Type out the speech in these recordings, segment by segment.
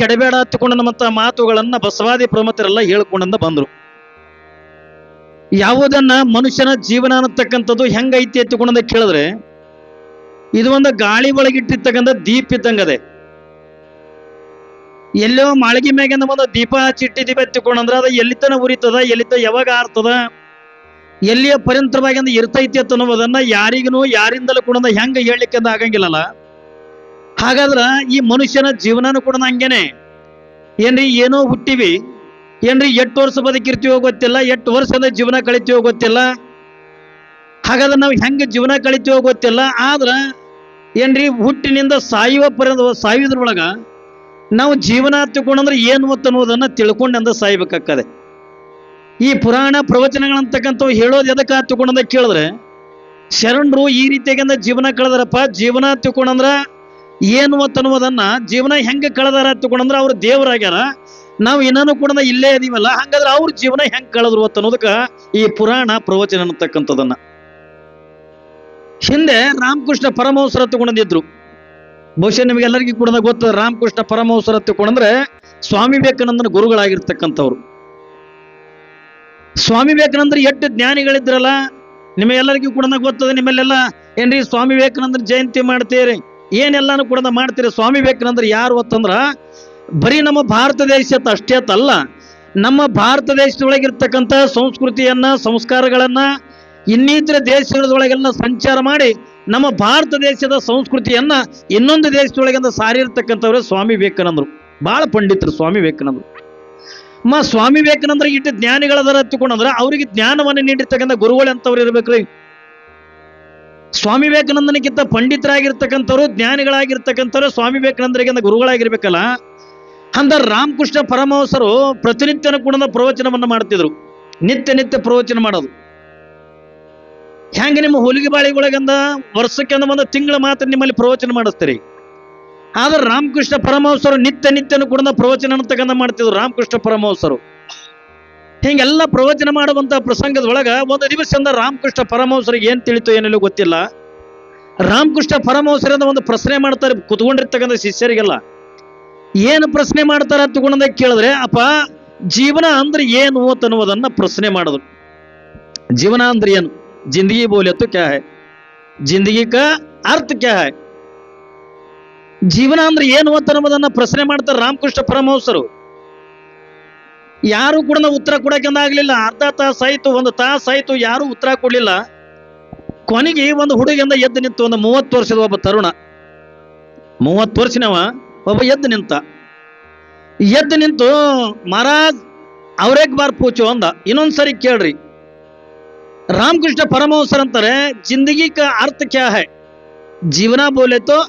ಕೆಡಬೇಡ ಹತ್ತಿಕೊಂಡಂತ ಮಾತುಗಳನ್ನ ಬಸವಾದಿ ಪ್ರಮತರೆಲ್ಲ ಹೇಳ್ಕೊಂಡಂದ ಬಂದ್ರು. ಯಾವುದನ್ನ ಮನುಷ್ಯನ ಜೀವನ ಅನ್ನತಕ್ಕಂಥದ್ದು ಹೆಂಗೈತಿ ಎತ್ತಿಕೊಂಡಂದ ಕೇಳಿದ್ರೆ, ಇದು ಒಂದು ಗಾಳಿ ಒಳಗಿಟ್ಟಿರ್ತಕ್ಕಂಥ ದೀಪ ಇದ್ದಂಗದೆ. ಎಲ್ಲೋ ಮಾಳಿಗೆ ಮ್ಯಾಗಿಂದ ಒಂದು ದೀಪ ಚಿಟ್ಟಿ ದೀಪ ಎತ್ತಿಕೊಂಡಂದ್ರ ಅದು ಎಲ್ಲಿತನ ಉರಿತದ, ಎಲ್ಲಿತ ಯಾವಾಗ ಆರ್ತದ, ಎಲ್ಲಿಯ ಪರ್ಯಂತರವಾಗಿ ಇರ್ತೈತಿ ಅಂತ ಅನ್ನೋದನ್ನ ಯಾರಿಗೂ ಯಾರಿಂದಲೂ ಕೂಡ ಹೆಂಗ ಹೇಳಲಿಕ್ಕೆ ಆಗಂಗಿಲ್ಲಲ್ಲ. ಹಾಗಾದ್ರ ಈ ಮನುಷ್ಯನ ಜೀವನನೂ ಕೂಡ ಹಂಗೇನೆ ಏನ್ರಿ ಏನೋ ಹುಟ್ಟಿವಿ, ಏನ್ರಿ ಎಷ್ಟು ವರ್ಷ ಬದುಕಿರ್ತೀವೋ ಗೊತ್ತಿಲ್ಲ, ಎಷ್ಟು ವರ್ಷದ ಜೀವನ ಕಳಿತೀವೋ ಗೊತ್ತಿಲ್ಲ. ಹಾಗಾದ್ರೆ ನಾವು ಹೆಂಗೆ ಜೀವನ ಕಳಿತೀವೋ ಗೊತ್ತಿಲ್ಲ, ಆದ್ರೆ ಏನ್ರಿ ಹುಟ್ಟಿನಿಂದ ಸಾಯುವ ಪರ್ಯಂತ ಸಾಯುವುದ್ರೊಳಗ ನಾವು ಜೀವನ ತಗೊಂಡ್ರೆ ಏನು ಅನ್ನೋದನ್ನ ತಿಳ್ಕೊಂಡಂದ ಸಾಯ್ಬೇಕಾಗ್ತದೆ. ಈ ಪುರಾಣ ಪ್ರವಚನಗಳಂತಕ್ಕಂಥವು ಹೇಳೋದು ಎದಕ್ಕೆ ತಿಳ್ಕೊಂಡಂದ ಕೇಳಿದ್ರೆ, ಶರಣರು ಈ ರೀತಿಯಾಗಿಂದ ಜೀವನ ಕಳೆದ್ರಪ್ಪ, ಜೀವನ ತಿಳ್ಕೊಂಡಂದ್ರ ಏನು ಅಂತ ಅನ್ನುವುದನ್ನ ಜೀವನ ಹೆಂಗೆ ಕಳೆದಾರ ತಗೊಂಡಂದ್ರೆ ಅವ್ರು ದೇವರಾಗ್ಯಾರ. ನಾವು ಏನಾನು ಕೂಡ ಇಲ್ಲೇ ಇದೀವಲ್ಲ, ಹಂಗಾದ್ರೆ ಅವ್ರ ಜೀವನ ಹೆಂಗ್ ಕಳೆದ್ರು ಅಂತ ಅನ್ನೋದಕ್ಕ ಈ ಪುರಾಣ ಪ್ರವಚನ ಅನ್ನತಕ್ಕಂಥದನ್ನ. ಹಿಂದೆ ರಾಮಕೃಷ್ಣ ಪರಮಹಂಸರ ತಗೊಂಡಿದ್ರು. ಬಹುಶಃ ನಿಮಗೆಲ್ಲರಿಗೂ ಕೂಡ ಗೊತ್ತದ ರಾಮಕೃಷ್ಣ ಪರಮಹಂಸರ ತಗೊಂಡ್ರೆ ಸ್ವಾಮಿ ವಿವೇಕಾನಂದನ ಗುರುಗಳಾಗಿರ್ತಕ್ಕಂಥವ್ರು. ಸ್ವಾಮಿ ವಿವೇಕಾನಂದ್ರ ಎಷ್ಟು ಜ್ಞಾನಿಗಳಿದ್ರಲ್ಲ, ನಿಮಗೆಲ್ಲರಿಗೂ ಕೂಡ ಗೊತ್ತದ ನಿಮ್ಮಲ್ಲೆಲ್ಲ? ಏನ್ರಿ ಸ್ವಾಮಿ ವಿವೇಕಾನಂದನ ಜಯಂತಿ ಮಾಡ್ತೀರಿ ಏನೆಲ್ಲಾನು ಕೂಡ ಮಾಡ್ತೀರಿ? ಸ್ವಾಮಿ ವಿವೇಕಾನಂದ್ರ ಯಾರು ಅಂತಂದ್ರ ಬರೀ ನಮ್ಮ ಭಾರತ ದೇಶದ ಅಷ್ಟೇ ಅಲ್ಲ, ನಮ್ಮ ಭಾರತ ದೇಶದೊಳಗಿರ್ತಕ್ಕಂಥ ಸಂಸ್ಕೃತಿಯನ್ನ, ಸಂಸ್ಕಾರಗಳನ್ನ, ಇನ್ನಿತರ ದೇಶಗಳೊಳಗೆಲ್ಲ ಸಂಚಾರ ಮಾಡಿ ನಮ್ಮ ಭಾರತ ದೇಶದ ಸಂಸ್ಕೃತಿಯನ್ನ ಇನ್ನೊಂದು ದೇಶದೊಳಗಿಂದ ಸಾರಿರ್ತಕ್ಕಂಥವ್ರೆ ಸ್ವಾಮಿ ವಿವೇಕಾನಂದರು. ಬಹಳ ಪಂಡಿತರು ಸ್ವಾಮಿ ವಿವೇಕಾನಂದರು. ಮ, ಸ್ವಾಮಿ ವಿವೇಕಾನಂದ್ರ ಇಟ್ಟು ಜ್ಞಾನಿಗಳದರ ಹತ್ತಿಕೊಂಡಂದ್ರೆ ಅವರಿಗೆ ಜ್ಞಾನವನ್ನು ನೀಡಿರ್ತಕ್ಕಂಥ ಗುರುಗಳು ಅಂತವ್ರು ಇರ್ಬೇಕ್ರಿ? ಸ್ವಾಮಿ ವಿವೇಕಾನಂದನಿಗಿಂತ ಪಂಡಿತರಾಗಿರ್ತಕ್ಕಂಥವ್ರು, ಜ್ಞಾನಿಗಳಾಗಿರ್ತಕ್ಕಂಥವ್ರು ಸ್ವಾಮಿ ವಿವೇಕಾನಂದರಿಗಿಂತ ಗುರುಗಳಾಗಿರ್ಬೇಕಲ್ಲ? ಅಂದ ರಾಮಕೃಷ್ಣ ಪರಮಹಂಸರು ಪ್ರತಿನಿತ್ಯನ ಕೂಡ ಪ್ರವಚನವನ್ನು ಮಾಡ್ತಿದ್ರು. ನಿತ್ಯ ನಿತ್ಯ ಪ್ರವಚನ ಮಾಡೋದು. ಹೆಂಗೆ ನಿಮ್ಮ ಹೊಲಿಗೆ ಬಾಳಿಗೊಳಗಂದ ವರ್ಷಕ್ಕೆ ಅಂದ ಒಂದು ತಿಂಗಳ ಮಾತ್ರ ನಿಮ್ಮಲ್ಲಿ ಪ್ರವಚನ ಮಾಡಿಸ್ತೀರಿ. ಆದ್ರೆ ರಾಮಕೃಷ್ಣ ಪರಮಹಂಸರು ನಿತ್ಯ ನಿತ್ಯನು ಕೂಡ ಪ್ರವಚನ ಅಂತಕ್ಕಂಥ ಮಾಡ್ತಿದ್ರು ರಾಮಕೃಷ್ಣ ಪರಮಹಂಸರು. ಹಿಂಗೆಲ್ಲ ಪ್ರವಚನ ಮಾಡುವಂಥ ಪ್ರಸಂಗದೊಳಗೆ ಒಂದು ದಿವಸ ಅಂದ್ರೆ ರಾಮಕೃಷ್ಣ ಪರಮಹಂಸರಿಗೆ ಏನು ತಿಳಿತು ಏನಿಲ್ಲ ಗೊತ್ತಿಲ್ಲ. ರಾಮಕೃಷ್ಣ ಪರಮಹಂಸರಿಂದ ಒಂದು ಪ್ರಶ್ನೆ ಮಾಡ್ತಾರೆ, ಕುತ್ಕೊಂಡಿರ್ತಕ್ಕಂಥ ಶಿಷ್ಯರಿಗೆಲ್ಲ. ಏನು ಪ್ರಶ್ನೆ ಮಾಡ್ತಾರೆ ಅಂತ ಕೇಳಿದ್ರೆ, ಅಪ್ಪ, ಜೀವನ ಅಂದ್ರೆ ಏನು ಅನ್ನುವುದನ್ನ ಪ್ರಶ್ನೆ ಮಾಡಿದ್ರು ಜೀವನ ಅಂದ್ರೆ ಏನು? ಜಿಂದಗಿ ಬೋಲೆತ್ತು ಕ್ಯಾ ಹೈ? ಜಿಂದಗಿ ಕ ಅರ್ಥ ಕ್ಯಾ ಹೈ? ಜೀವನ ಅಂದ್ರೆ ಏನು ಅಂತ ಪ್ರಶ್ನೆ ಮಾಡ್ತಾರೆ ರಾಮಕೃಷ್ಣ ಪರಮಹಂಸರು. ಯಾರು ಕೂಡ ಉತ್ತರ ಕೊಡಕ್ಕೆ ಆಗ್ಲಿಲ್ಲ ಅರ್ಧ ತಾಸು ಆಯ್ತು, ಒಂದು ತಾಸು ಆಯ್ತು, ಯಾರು ಉತ್ತರ ಕೊಡಲಿಲ್ಲ. ಕೊನೆಗೆ ಒಂದು ಹುಡುಗಿಯಿಂದ ಎದ್ದು ನಿಂತು ಒಂದು ಮೂವತ್ತು ವರ್ಷದ ಒಬ್ಬ ತರುಣ. ಮೂವತ್ತು ವರ್ಷನವ, ಒಬ್ಬ ಎದ್ದು ನಿಂತ. ಎದ್ದು ನಿಂತು, ಮಹಾರಾಜ್ ಅವ್ರೇಕ್ ಬಾರ್ ಪೂಚು ಅಂದ. ಇನ್ನೊಂದ್ಸರಿ ಕೇಳ್ರಿ. ರಾಮಕೃಷ್ಣ ಪರಮಹಂಸರ್ ಅಂತಾರೆ, ಜಿಂದಗಿ ಕ ಅರ್ಥ ಕ್ಯಾ ಹೈ? ಜೀವನ ಬೋಲೆ ತೋ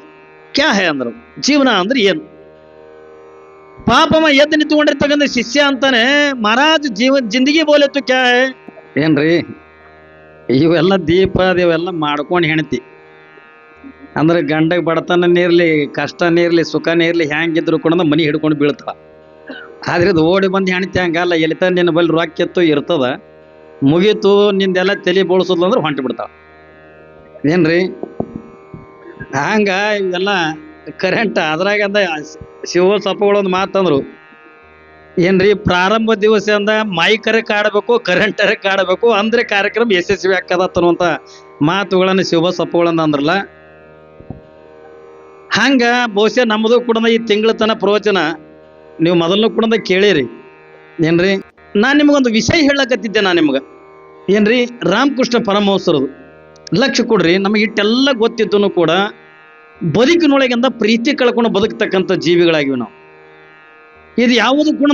ಕ್ಯಾ ಹೈ? ಅಂದ್ರು. ಜೀವನ ಅಂದ್ರೆ ಏನು? ಪಾಪಮ ಎದ್ದು ನಿಂತ್ಕೊಂಡಿರ್ತಕ್ಕಂಥ ಶಿಷ್ಯ ಅಂತಾನೆ ಮಹಾರಾಜ್ ಜೀವ ಜಿಂದಗಿ ಬೋಲೆತ್ತು ಕ್ಯಾ ಏನ್ರಿ? ಇವೆಲ್ಲ ದೀಪ, ಇವೆಲ್ಲ ಮಾಡ್ಕೊಂಡು ಹೆಣ್ತಿ ಅಂದ್ರೆ ಗಂಡಗೆ ಬಡತನ ಇರ್ಲಿ ಕಷ್ಟನೇ ಇರ್ಲಿ ಸುಖನೇ ಇರ್ಲಿ ಹ್ಯಾಂಗಿದ್ರು ಕೂಡ ಮನಿ ಹಿಡ್ಕೊಂಡು ಬೀಳ್ತಾವ ಆದ್ರೆ ಇದು ಓಡಿ ಬಂದು ಹೆಣತಿ ಹಂಗಲ್ಲ ಎಲಿತ ನಿನ್ನ ಬಲ್ಲಿ ರೊಕ್ಕ ಎತ್ತು ಇರ್ತದ. ಮುಗೀತು, ನಿಂದೆಲ್ಲ ತಲೆ ಬೋಳ್ಸೋದು ಅಂದ್ರೆ ಹೊಂಟಿ ಬಿಡ್ತಾವ ಏನ್ರಿ? ಹಂಗ ಇವೆಲ್ಲ ಕರೆಂಟ್ ಅದ್ರಾಗ ಅಂದ ಶಿವ ಸಪ್ಪಗಳೊಂದು ಮಾತಂದ್ರು. ಏನ್ರಿ ಪ್ರಾರಂಭ ದಿವಸ ಅಂದ ಮೈಕರೆ ಕಾಡಬೇಕು, ಕರೆಂಟರೆ ಕಾಡಬೇಕು, ಅಂದ್ರೆ ಕಾರ್ಯಕ್ರಮ ಯಶಸ್ವಿ ಆಕದ ಅನ್ನುವಂತ ಮಾತುಗಳನ್ನು ಶಿವ ಸಪ್ಪಗಳನ್ನ ಅಂದ್ರಲ್ಲ. ಹಂಗ ಬಹುಶಃ ನಮ್ಮದು ಕೂಡ ಈ ತಿಂಗಳ ತನ ಪ್ರವಚನ ನೀವು ಮೊದಲು ಕೂಡ ಕೇಳಿರಿ. ಏನ್ರಿ ನಾನು ನಿಮಗೊಂದು ವಿಷಯ ಹೇಳಕತ್ತಿದ್ದೆ ನಾನು ನಿಮ್ಗೆ. ಏನ್ರಿ ರಾಮಕೃಷ್ಣ ಪರಮಹಂಸರದು. ಲಕ್ಷ ಕೊಡ್ರಿ, ನಮಗೆ ಇಟ್ಟೆಲ್ಲ ಗೊತ್ತಿದ್ದನು ಕೂಡ ಬದುಕಿನೊಳಗಿಂದ ಪ್ರೀತಿ ಕಳ್ಕೊಂಡು ಬದುಕ್ತಕ್ಕಂಥ ಜೀವಿಗಳಾಗಿವೆ ನಾವು. ಇದು ಯಾವುದು ಕೂಡ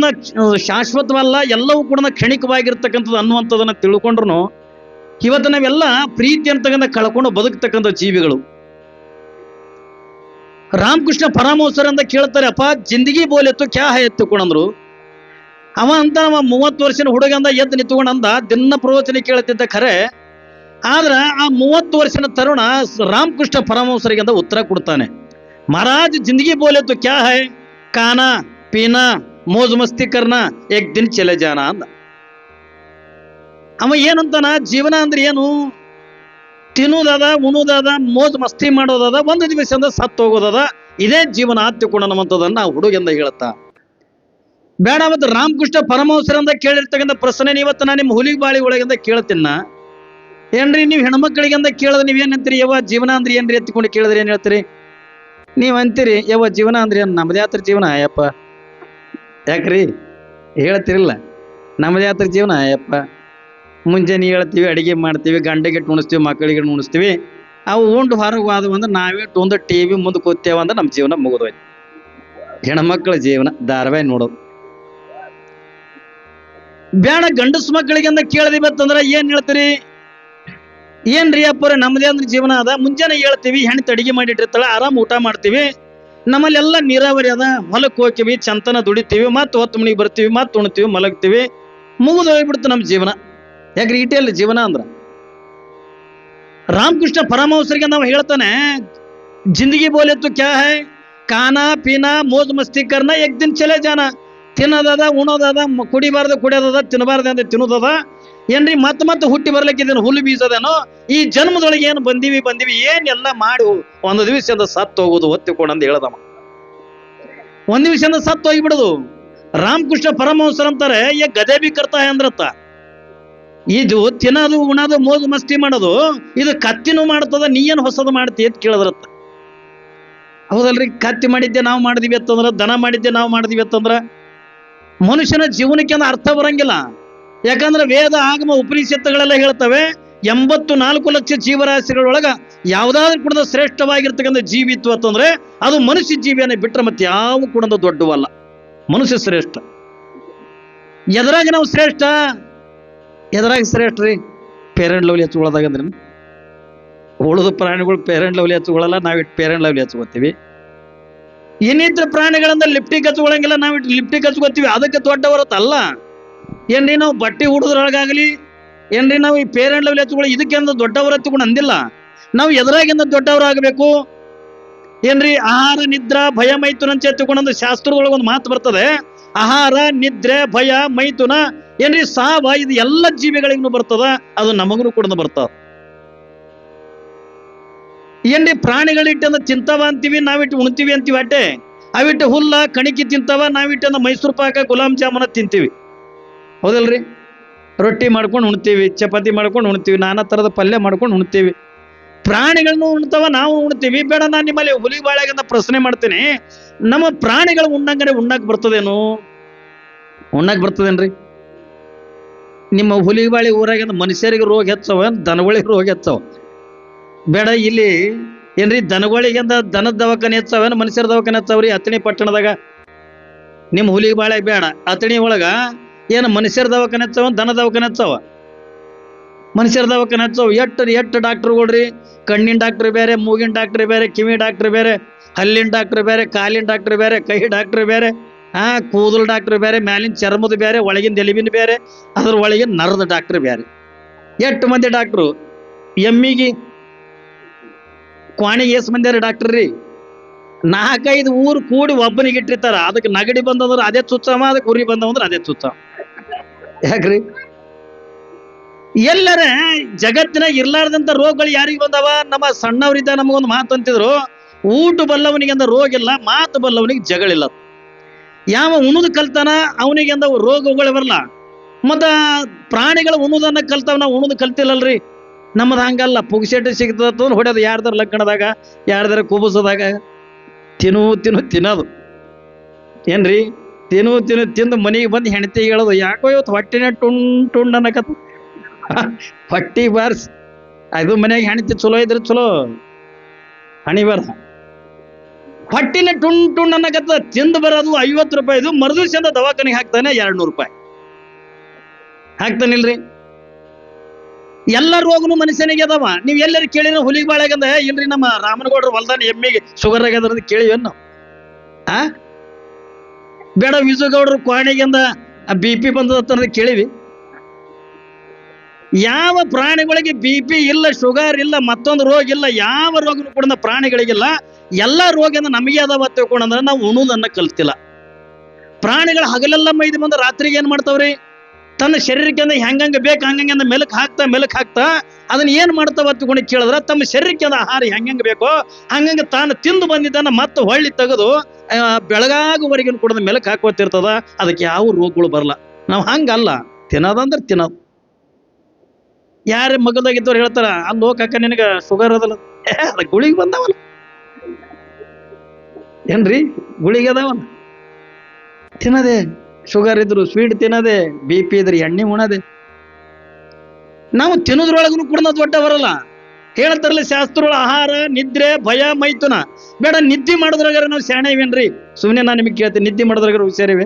ಶಾಶ್ವತವಲ್ಲ, ಎಲ್ಲವೂ ಕೂಡ ಕ್ಷಣಿಕವಾಗಿರ್ತಕ್ಕಂಥದ್ದು ಅನ್ನುವಂಥದ್ದನ್ನು ತಿಳ್ಕೊಂಡ್ರು ಇವತ್ತು ನಾವೆಲ್ಲ ಪ್ರೀತಿ ಅಂತಕ್ಕಂಥ ಕಳ್ಕೊಂಡು ಬದುಕ್ತಕ್ಕಂಥ ಜೀವಿಗಳು. ರಾಮಕೃಷ್ಣ ಪರಮಹಂಸರ್ ಅಂತ ಕೇಳ್ತಾರೆ, ಅಪ್ಪ, ಜಿಂದಗಿ ಬೋಲೆತ್ತು ಕ್ಯಾ ಎತ್ತು ಎತ್ತುಕೊಂಡ್ರು ಅವ ಅಂತ ಅವ ಮೂವತ್ತು ವರ್ಷದ ಹುಡುಗಂದ ಎದ್ದು ನಿಂತ್ಕೊಂಡಂದ ದಿನ ಪ್ರವಚನ ಕೇಳ್ತಿದ್ದ ಖರೆ ಆದ್ರ ಆ ಮೂವತ್ತು ವರ್ಷದ ತರುಣ ರಾಮಕೃಷ್ಣ ಪರಮಹಂಸರಿಗೆ ಅಂತ ಉತ್ತರ ಕೊಡ್ತಾನೆ. ಮಹಾರಾಜ್ ಜಿಂದಗಿ ಬೋಲೆತ್ತು ಕ್ಯಾ ಹೈ? ಕಾನಾ, ಪೀನಾ, ಮೋಜು ಮಸ್ತಿ ಕರ್ನ, ಏಕ್ ದಿನ ಚಲೆ ಜಾನ ಅಂದ. ಅವ ಏನಂತಾನ? ಜೀವನ ಅಂದ್ರೆ ಏನು? ತಿನ್ನೋದಾದ, ಉಣೋದಾದ, ಮೋಜ್ ಮಸ್ತಿ ಮಾಡೋದಾದ, ಒಂದು ದಿವಸದಿಂದ ಸತ್ತು ಹೋಗೋದದ, ಇದೇ ಜೀವನ ಹತ್ತಿಕೊಂಡನವಂಥದನ್ನ ಆ ಹುಡುಗಿಂದ ಹೇಳುತ್ತಾ. ಬೇಡ ಮತ್ತು ರಾಮಕೃಷ್ಣ ಪರಮಹಂಸರಿಂದ ಕೇಳಿರ್ತಕ್ಕಂಥ ಪ್ರಶ್ನೆ ಇವತ್ತು ನಾನು ನಿಮ್ಮ ಹುಲಿ ಬಾಳಿ ಒಳಗಿಂದ ಕೇಳ್ತೀನ ಏನ್ರಿ ನೀವು ಹೆಣ್ಮಕ್ಳಿಗಿಂದ ಕೇಳಿದ್ರೆ ನೀವೇನ್ ಅಂತೀರಿ? ಯಾವ ಜೀವನ ಅಂದ್ರೆ ಏನ್ರಿ ಎತ್ತಿಕೊಂಡು ಕೇಳಿದ್ರೆ ಏನು ಹೇಳ್ತೀರಿ? ನೀವು ಅಂತೀರಿ ಯಾವ ಜೀವನ ಅಂದ್ರೆ ಏನ್? ನಮ್ದೇ ಆತ್ರ ಜೀವನ ಯಪ್ಪ ಯಾಕ್ರಿ? ಹೇಳ್ತಿರಲ್ಲ. ನಮ್ದೇ ಆತ್ರ ಜೀವನ ಯಪ್ಪ ಮುಂಜಾನೆ ಹೇಳ್ತೀವಿ, ಅಡಿಗೆ ಮಾಡ್ತೀವಿ ಗಂಡಗೆ ಉಣಿಸ್ತೀವಿ ಮಕ್ಕಳಿಗೆ ಉಣಿಸ್ತೀವಿ. ಅವು ಉಂಡು ಹೊರಗೆ ಅಂದ್ರೆ ನಾವೇ ಒಂದು ಟಿ ವಿ ಮುಂದೆ ಕೂತೇವ ಅಂದ್ರೆ ನಮ್ಮ ಜೀವನ ಮುಗಿದೋಯ್ತು ಹೆಣ್ಮಕ್ಳ ಜೀವನ ಧಾರಾವಾಹಿ ನೋಡೋದು. ಬೇಡ ಗಂಡಸು ಮಕ್ಕಳಿಗೆ ಅಂತ ಬತ್ತಂದ್ರೆ ಏನ್ ಹೇಳ್ತೀರಿ? ಏನ್ರಿ ಅಪ್ಪರ ನಮ್ಮದೇ ಅಂದ್ರೆ ಜೀವನ ಅದ? ಮುಂಜಾನೆ ಹೇಳ್ತೀವಿ, ಹೆಣ್ಣು ತಡಿಗೆ ಮಾಡಿಟ್ಟಿರ್ತಾಳ, ಆರಾಮ್ ಊಟ ಮಾಡ್ತೀವಿ. ನಮ್ಮಲ್ಲೆಲ್ಲ ನೀರಾವರಿ ಅದ. ಹೊಲಕ್ಕೆ ಹೋಗ್ತೀವಿ, ಚಂತನ ದುಡಿತೀವಿ, ಮತ್ತೆ ಹೊತ್ತು ಮನಿಗೆ ಬರ್ತೀವಿ, ಮತ್ತೆ ಉಣ್ತೀವಿ, ಮಲಗ್ತೀವಿ. ಮುಗಿದು ಹೋಗ್ಬಿಡ್ತು ನಮ್ಮ ಜೀವನ. ಯಾಕ್ರಿ ರೀಟೇಲ್ ಜೀವನ ಅಂದ್ರ? ರಾಮಕೃಷ್ಣ ಪರಮಹಂಸರಿಗೆ ನಾವು ಹೇಳ್ತಾನೆ, ಜಿಂದಗಿ ಬೋಲೆತ್ತು ಕ್ಯಾ ಹೈ? ಖಾನಾ, ಪೀನಾ, ಮೋಜ್ ಮಸ್ತಿ ಕರ್ನ ದಿನ ಚಲೇ ಜಾನ. ತಿನ್ನೋದದ, ಉಣೋದದ ಕುಡಿಬಾರ್ದು, ಕುಡಿಯೋದದ ತಿನ್ನಬಾರ್ದು ಅಂತ ತಿನ್ನೋದದ ಏನ್ರಿ ಮತ್ ಮತ್ತೆ ಹುಟ್ಟಿ ಬರ್ಲಿಕ್ಕಿದ್ದೇನು ಹುಲ್ಲು ಬೀಸದೇನೋ ಈ ಜನ್ಮದೊಳಗೆ ಏನು ಬಂದೀವಿ ಬಂದೀವಿ ಎಲ್ಲ ಮಾಡಿ ಒಂದು ದಿವಸದಿಂದ ಸತ್ತು ಹೋಗುದು ಒತ್ತಿಕೊಂಡು ಅಂತ ಹೇಳ್ದವ. ಒಂದ್ ದಿವಸದಿಂದ ಸತ್ತು ಹೋಗಿಬಿಡುದು. ರಾಮಕೃಷ್ಣ ಪರಮಹಂಸರ್ ಅಂತಾರೆ, ಏ, ಗದೆ ಬಿ ಕರ್ತಾ ಅಂದ್ರತ್ತ. ಇದು ತಿನ್ನೋದು, ಉಣದು, ಮೋದು, ಮಸ್ತಿ ಮಾಡೋದು, ಇದು ಕತ್ತಿನೂ ಮಾಡ್ತದ ನೀ ಏನು ಹೊಸದು ಮಾಡ್ತಿ ಅಂತ ಕೇಳಿದ್ರತ್ತ. ಹೌದಲ್ರಿ, ಕತ್ತಿ ಮಾಡಿದ್ದೆ ನಾವು ಮಾಡಿದ್ವಿ ಅಂತಂದ್ರ, ದನ ಮಾಡಿದ್ದೆ ನಾವು ಮಾಡಿದ್ವಿ ಅಂತಂದ್ರ, ಮನುಷ್ಯನ ಜೀವನಕ್ಕೆ ಅರ್ಥ ಬರಂಗಿಲ್ಲ. ಯಾಕಂದ್ರೆ ವೇದ ಆಗಮ ಉಪನಿಷತ್ತುಗಳೆಲ್ಲ ಹೇಳ್ತವೆ, ಎಂಬತ್ತು ನಾಲ್ಕು ಲಕ್ಷ ಜೀವರಾಶಿಗಳೊಳಗ ಯಾವ್ದಾದ್ರು ಕೂಡ ಶ್ರೇಷ್ಠವಾಗಿರ್ತಕ್ಕಂಥ ಜೀವಿ ಇತ್ತು ಅಂತಂದ್ರೆ ಅದು ಮನುಷ್ಯ ಜೀವಿಯನ್ನು ಬಿಟ್ಟರೆ ಮತ್ತೆ ಯಾವ ಕೂಡ ದೊಡ್ಡವಲ್ಲ. ಮನುಷ್ಯ ಶ್ರೇಷ್ಠ. ಎದುರಾಗಿ ನಾವು ಶ್ರೇಷ್ಠ? ಎದುರಾಗಿ ಶ್ರೇಷ್ಠ ರೀ? ಪೇರೆಂಟ್ ಲವ್ಲಿ ಹಚ್ಕೊಳ್ಳೋದಾಗಂದ್ರೆ ಉಳಿದ ಪ್ರಾಣಿಗಳು ಪೇರೆಂಟ್ ಲವ್ಲಿ ಹಚ್ಕೊಳ್ಳಲ್ಲ ನಾವಿಟ್ಟು ಪೇರೆಂಟ್ ಲವ್ಲಿ ಹಚ್ಕೋತೀವಿ ಇನ್ನಿತರ ಪ್ರಾಣಿಗಳಂದ್ರೆ ಲಿಪ್ಟಿಕ್ ಹಚ್ಕೊಳಂಗಿಲ್ಲ ನಾವಿಟ್ಟು ಲಿಪ್ಟಿಕ್ ಹಚ್ಕೋತೀವಿ, ಅದಕ್ಕೆ ದೊಡ್ಡವರತ್ತಲ್ಲ. ಏನ್ರಿ ನಾವು ಬಟ್ಟೆ ಹುಡುದ್ರೊಳಗಾಗಲಿ ಏನ್ರಿ ನಾವು ಈ ಪೇರೆಂಟ್ ಲೆವೆಲ್ ಎತ್ತುಗಳು ಇದಕ್ಕೆ ದೊಡ್ಡವರ ಎತ್ತುಗಳು ಅಂದಿಲ್ಲ. ನಾವು ಎದುರಾಗಿಂದ ದೊಡ್ಡವರಾಗಬೇಕು. ಏನ್ರಿ ಆಹಾರ, ನಿದ್ರಾ, ಭಯ, ಮೈಥುನ ಅಂತ ಎತ್ತುಕೊಂಡಂದು ಶಾಸ್ತ್ರದೊಳಗೆ ಒಂದು ಮಾತು ಬರ್ತದೆ. ಆಹಾರ, ನಿದ್ರೆ, ಭಯ, ಮೈಥುನ, ಏನ್ರಿ ಸಾವ, ಇದು ಎಲ್ಲ ಜೀವಿಗಳಿಗೂ ಬರ್ತದ, ಅದು ನಮಗೂ ಕೂಡ ಬರ್ತದ ಏನ್ರಿ ಪ್ರಾಣಿಗಳಿಟ್ಟಂದ ತಿಂತಾವ ಅಂತೀವಿ ನಾವಿಟ್ಟು ಉಣ್ತೀವಿ ಅಂತೀವಿ ಅಟ್ಟೆ. ಅವಿಟ್ಟು ಹುಲ್ಲ, ಕಣಿಕಿ ತಿಂತಾವ ನಾವಿಟ್ಟಂದ ಮೈಸೂರು ಪಾಕ, ಗುಲಾಬ್ ಜಾಮೂನ ತಿಂತೀವಿ. ಹೌದಲ್ರಿ? ರೊಟ್ಟಿ ಮಾಡ್ಕೊಂಡು ಉಣ್ತೀವಿ, ಚಪಾತಿ ಮಾಡ್ಕೊಂಡು ಉಣ್ತೀವಿ, ನಾನಾ ಥರದ ಪಲ್ಯ ಮಾಡ್ಕೊಂಡು ಉಣ್ತೀವಿ. ಪ್ರಾಣಿಗಳನ್ನು ಉಣ್ತಾವ, ನಾವು ಉಣ್ತೀವಿ. ಬೇಡ, ನಾನು ನಿಮ್ಮಲ್ಲಿ ಹುಲಿ ಬಾಳೆಗಂತ ಪ್ರಶ್ನೆ ಮಾಡ್ತೀನಿ. ನಮ್ಮ ಪ್ರಾಣಿಗಳು ಉಣ್ಣಂಗನೆ ಉಣ್ಣಕ್ ಬರ್ತದೇನು? ಉಣ್ಣಕ್ ಬರ್ತದೇನ್ರಿ? ನಿಮ್ಮ ಹುಲಿ ಬಾಳೆ ಊರಾಗಿಂದ ಮನುಷ್ಯರಿಗೆ ರೋಗ ಹೆಚ್ಚವ, ದನಗಳಿಗೆ ರೋಗ ಹೆಚ್ಚವ? ಬೇಡ, ಇಲ್ಲಿ ಏನ್ರಿ, ದನಗಳಿಗಿಂದ ದನದ ದವಾಖಾನೆ ಹೆಚ್ಚವೇನು ಮನುಷ್ಯರ ದವಾಖಾನೆ ಹೆಚ್ಚವ್ರಿ ಅತಣಿ ಪಟ್ಟಣದಾಗ. ನಿಮ್ಮ ಹುಲಿ ಬಾಳೆ ಬೇಡ. ಅತಣಿ ಒಳಗ ಏನು ಮನುಷ್ಯರ ದವಾಖಾನೆ ಹಚ್ಚವ, ದನ ದವಾಖಾನೆ ಹಚ್ಚವ? ಮನುಷ್ಯರ ದವಾಖಾನೆ ಹಚ್ಚವ. ಎಷ್ಟು ಡಾಕ್ಟ್ರುಗಳು ರೀ ಕಣ್ಣಿನ ಡಾಕ್ಟರ್ ಬೇರೆ, ಮೂಗಿನ ಡಾಕ್ಟರ್ ಬೇರೆ, ಕಿವಿ ಡಾಕ್ಟರ್ ಬೇರೆ, ಹಲ್ಲಿನ ಡಾಕ್ಟರ್ ಬೇರೆ, ಕಾಲಿನ ಡಾಕ್ಟರ್ ಬೇರೆ, ಕೈ ಡಾಕ್ಟರ್ ಬೇರೆ ಹಾ ಕೂದಲು ಡಾಕ್ಟರ್ ಬೇರೆ, ಮ್ಯಾಲಿನ ಚರ್ಮದ ಬೇರೆ, ಒಳಗಿನ ಎಲಿಬಿನ ಬೇರೆ, ಅದ್ರ ಒಳಗಿನ ನರದ ಡಾಕ್ಟರ್ ಬೇರೆ. ಎಷ್ಟು ಮಂದಿ ಡಾಕ್ಟ್ರು ಎಮ್ಮಿಗೆ ಕ್ವಾಣಿಗೆ ಎಸ್ ಮಂದಿ ಡಾಕ್ಟರ್ ರೀ? ನಾಲ್ಕೈದು ಊರು ಕೂಡಿ ಒಬ್ಬನಿಗೆ ಇಟ್ಟಿರ್ತಾರ. ಅದಕ್ಕೆ ನಗಡಿ ಬಂದಂದ್ರೆ ಅದೇ ಚುಚ್ಚವ ಅದಕ್ಕೆ ಉರಿ ಬಂದವಂದ್ರೆ ಅದೇ ಚುಚ್ಚವ ಯಾಕ್ರಿ? ಎಲ್ಲರ ಜಗತ್ತಿನ ಇರ್ಲಾರ್ದಂತ ರೋಗಗಳು ಯಾರಿಗೆ ಬಂದವ? ನಮ್ಮ ಸಣ್ಣವರಿದ್ದ ನಮಗೊಂದು ಮಾತು ಅಂತಿದ್ರು. ಊಟ ಬಲ್ಲವನಿಗೆ ಅಂದ ರೋಗ ಇಲ್ಲ, ಮಾತು ಬಲ್ಲವನಿಗೆ ಜಗಳಿಲ್ಲ ಯಾವ ಉಣುದು ಕಲ್ತಾನ, ಅವನಿಗೆ ಅಂದ ರೋಗಗಳು ಬರಲ್ಲ. ಮತ್ತ ಪ್ರಾಣಿಗಳು ಉಣುದನ್ನ ಕಲ್ತಾವ ನಾವು ಉಣುದು ಕಲ್ತಿಲ್ಲಲ್ರಿ. ನಮ್ಮದು ಹಂಗಲ್ಲ ಪುಗ್ಸೆಟ್ಟು ಸಿಗ್ತದ ಹೊಡೆಯೋದು ಯಾರ್ದಾರ ಲಕ್ಕಣದಾಗ, ಯಾರ್ದಾರ ಕುಬಸದಾಗ. ತಿನ್ನು ತಿನ್ನು, ತಿನ್ನೋದು. ಏನ್ರಿ? ತಿನ್ನು ತಿನ್ನು, ತಿಂದು ಮನೆಗೆ ಬಂದು ಹೆಂಡತಿ ಹೇಳೋದು, ಯಾಕೋ ಇವತ್ತು ಹೊಟ್ಟೆನೇ ಟುಣ್ ಟುಂಡ್ ಅನ್ನಕತ್ತ. ಹೊಟ್ಟಿ ಬಾರ್ಸ್. ಅದು ಮನ್ಯಾಗ ಹೆಂಡತಿ ಚಲೋ ಇದ್ರೆ ಚಲೋ. ಹಣಿ ಬರ ಹೊಟ್ಟಿನ ಟುಣ್ ಟುಣ್ ಅನ್ನಕತ್ತ. ತಿಂದು ಬರೋದು ಐವತ್ತು ರೂಪಾಯಿದು ಮರುದಿವ್ಸದಿಂದ ದವಾಖಾನೆಗೆ ಹಾಕ್ತಾನೆ ಎರಡು ನೂರು ರೂಪಾಯಿ. ಹಾಕ್ತಾನಿಲ್ರಿ. ಎಲ್ಲ ರೋಗನು ಮನುಷ್ಯನಿಗೆ ಅದಾವ. ನೀವು ಎಲ್ಲರೂ ಕೇಳಿನ ಹುಲಿಗೆ ಬಾಳೆಗಂದ ಇಲ್ರಿ ನಮ್ಮ ರಾಮನಗೌಡ್ರ ಹೊಲ್ದಾನ ಎಮ್ಮಿಗೆ ಶುಗರ್ ಆಗ್ಯದ ಕೇಳಿವೇನು ನಾವು? ಆ? ಬೇಡ ವಿಜುಗೌಡ್ರು ಕ್ವಾಣಿಗಿಂದ ಬಿ ಪಿ ಬಂದದ ಕೇಳಿವಿ. ಯಾವ ಪ್ರಾಣಿಗಳಿಗೆ ಬಿ ಪಿ ಇಲ್ಲ, ಶುಗರ್ ಇಲ್ಲ, ಮತ್ತೊಂದು ರೋಗ ಇಲ್ಲ, ಯಾವ ರೋಗ ಕೂಡ ಪ್ರಾಣಿಗಳಿಗಿಲ್ಲ. ಎಲ್ಲ ರೋಗದಿಂದ ನಮಗೆ ಅದಾವ ತಿಳ್ಕೊಂಡಂದ್ರೆ ನಾವು ಉಣುದನ್ನ ಕಲ್ತಿಲ್ಲ. ಪ್ರಾಣಿಗಳ ಹಗಲೆಲ್ಲ ಮೈದು ಬಂದು ರಾತ್ರಿಗೆ ಏನ್ ಮಾಡ್ತಾವ್ರಿ? ತನ್ನ ಶರೀರಕ್ಕೆ ಅಂದ್ರೆ ಹೆಂಗಂಗ ಬೇಕು, ಹಂಗಂಗೆ ಅಂದ್ರೆ ಮೆಲಕ್ ಹಾಕ್ತಾ ಮೆಲಕ್ ಹಾಕ್ತಾ ಅದನ್ನ ಏನ್ ಮಾಡ್ತಾವ ತಿಳ್ಕೊಂಡು ಕೇಳಿದ್ರೆ ತಮ್ಮ ಶರೀರಕ್ಕೆ ಆಹಾರ ಹೆಂಗಂಗ ಬೇಕೋ, ಹಂಗಂಗೆ ತಾನು ತಿಂದು ಬಂದಿದ್ದನ್ನ ಮತ್ತೆ ಹೊಳ್ಳಿ ತೆಗೆದು ಬೆಳಗಾಗುವರೆಗಿನ ಕುಡಿದ ಮೆಲಕ್ ಹಾಕೋತಿರ್ತದ ಅದಕ್ಕೆ ಯಾವ ರೋಗಗಳು ಬರಲ್ಲ. ನಾವು ಹಂಗಲ್ಲ, ತಿನ್ನೋದಂದ್ರೆ ತಿನ್ನೋದು. ಯಾರೇ ಮಗದಾಗಿದ್ದವ್ರು ಹೇಳ್ತಾರ ಅಲ್ಲಿ ಹೋಗಕ್ಕ ನಿನಗ ಶುಗರ್ ಅದಲ್ಲ. ಅದ ಗುಳಿಗೆ ಬಂದವಲ್ಲ. ಏನ್ರಿ, ಗುಳಿಗೆ ಅದಾವಲ್ಲ. ತಿನ್ನದೆ ಶುಗರ್ ಇದ್ರು ಸ್ವೀಟ್ ತಿನ್ನದೆ ಬಿ ಪಿ ಇದ್ರೆ ಎಣ್ಣೆ ಉಣದೆ. ನಾವು ತಿನ್ನೋದ್ರೊಳಗೂ ಕೂಡ ನಾವು ದೊಡ್ಡವರಲ್ಲ. ಹೇಳ್ತಾರಲ್ಲ ಶಾಸ್ತ್ರಗಳ ಆಹಾರ, ನಿದ್ರೆ, ಭಯ, ಮೈಥುನ. ಬೇಡ, ನಿದ್ದೆ ಮಾಡೋದ್ರಾಗಾರ ನಾವು ಶಾಣೆ ಇವೇನ್ರಿ? ಸುಮ್ಮನೆ ನಾನು ನಿಮಗೆ ಕೇಳ್ತೀನಿ, ನಿದ್ದೆ ಮಾಡೋದ್ರಾಗಾರ ಹುಷಾರಿವೆ?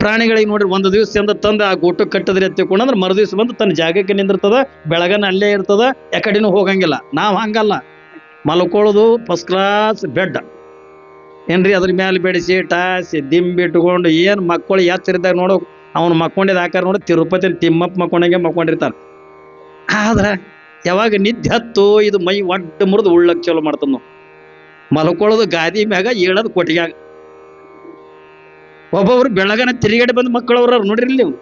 ಪ್ರಾಣಿಗಳಿಗೆ ನೋಡ್ರಿ, ಒಂದು ದಿವಸದಿಂದ ತಂದು ಆ ಗೋಟು ಕಟ್ಟದ್ರೆ ಎತ್ತಿಕೊಂಡು ಅಂದ್ರೆ ಮರು ದಿವಸ ಬಂದು ತನ್ನ ಜಾಗಕ್ಕೆ ನಿಂದಿರ್ತದ, ಬೆಳಗನ ಅಲ್ಲೇ ಇರ್ತದ ಯಾಕಡೆನೂ ಹೋಗಂಗಿಲ್ಲ. ನಾವು ಹಂಗಲ್ಲ. ಮಲ್ಕೊಳ್ಳೋದು ಫಸ್ಟ್ ಕ್ಲಾಸ್ ಬೆಡ್ ಏನ್ರಿ ಅದ್ರ ಮೇಲೆ ಬೆಡಿಸಿ ಟಾಸಿ, ದಿಂಬಿ ಇಟ್ಕೊಂಡು ಏನು ಮಕ್ಕಳು ಎಚ್ಚರಿದ್ದಾಗ ನೋಡೋ, ಅವ್ನು ಮಕ್ಕೊಂಡಿದ್ದು ಆಕಾರ ನೋಡಿ ತಿರುಪತಿ ತಿಮ್ಮಪ್ಪ ಮಕ್ಕೊಂಡಂಗೆ ಮಕ್ಕೊಂಡಿರ್ತಾನೆ ಆದ್ರೆ ಯಾವಾಗ ನಿದ್ದೆ ಹತ್ತು, ಇದು ಮೈ ಒಡ್ಡ ಮುರಿದು ಉಳ್ಳಕ್ಕೆ ಚಲೋ ಮಾಡ್ತಾನೋ ಮಲ್ಕೊಳ್ಳೋದು ಗಾದಿ ಮ್ಯಾಗ, ಏಳೋದು ಕೊಟ್ಟಿಗ್ಯಾಗ ಒಬ್ಬೊಬ್ರು ಬೆಳಗನ ತಿರುಗಾಡಿ ಬಂದ ಮಕ್ಕಳವ್ರ ನೋಡ್ರಿ ನೀವು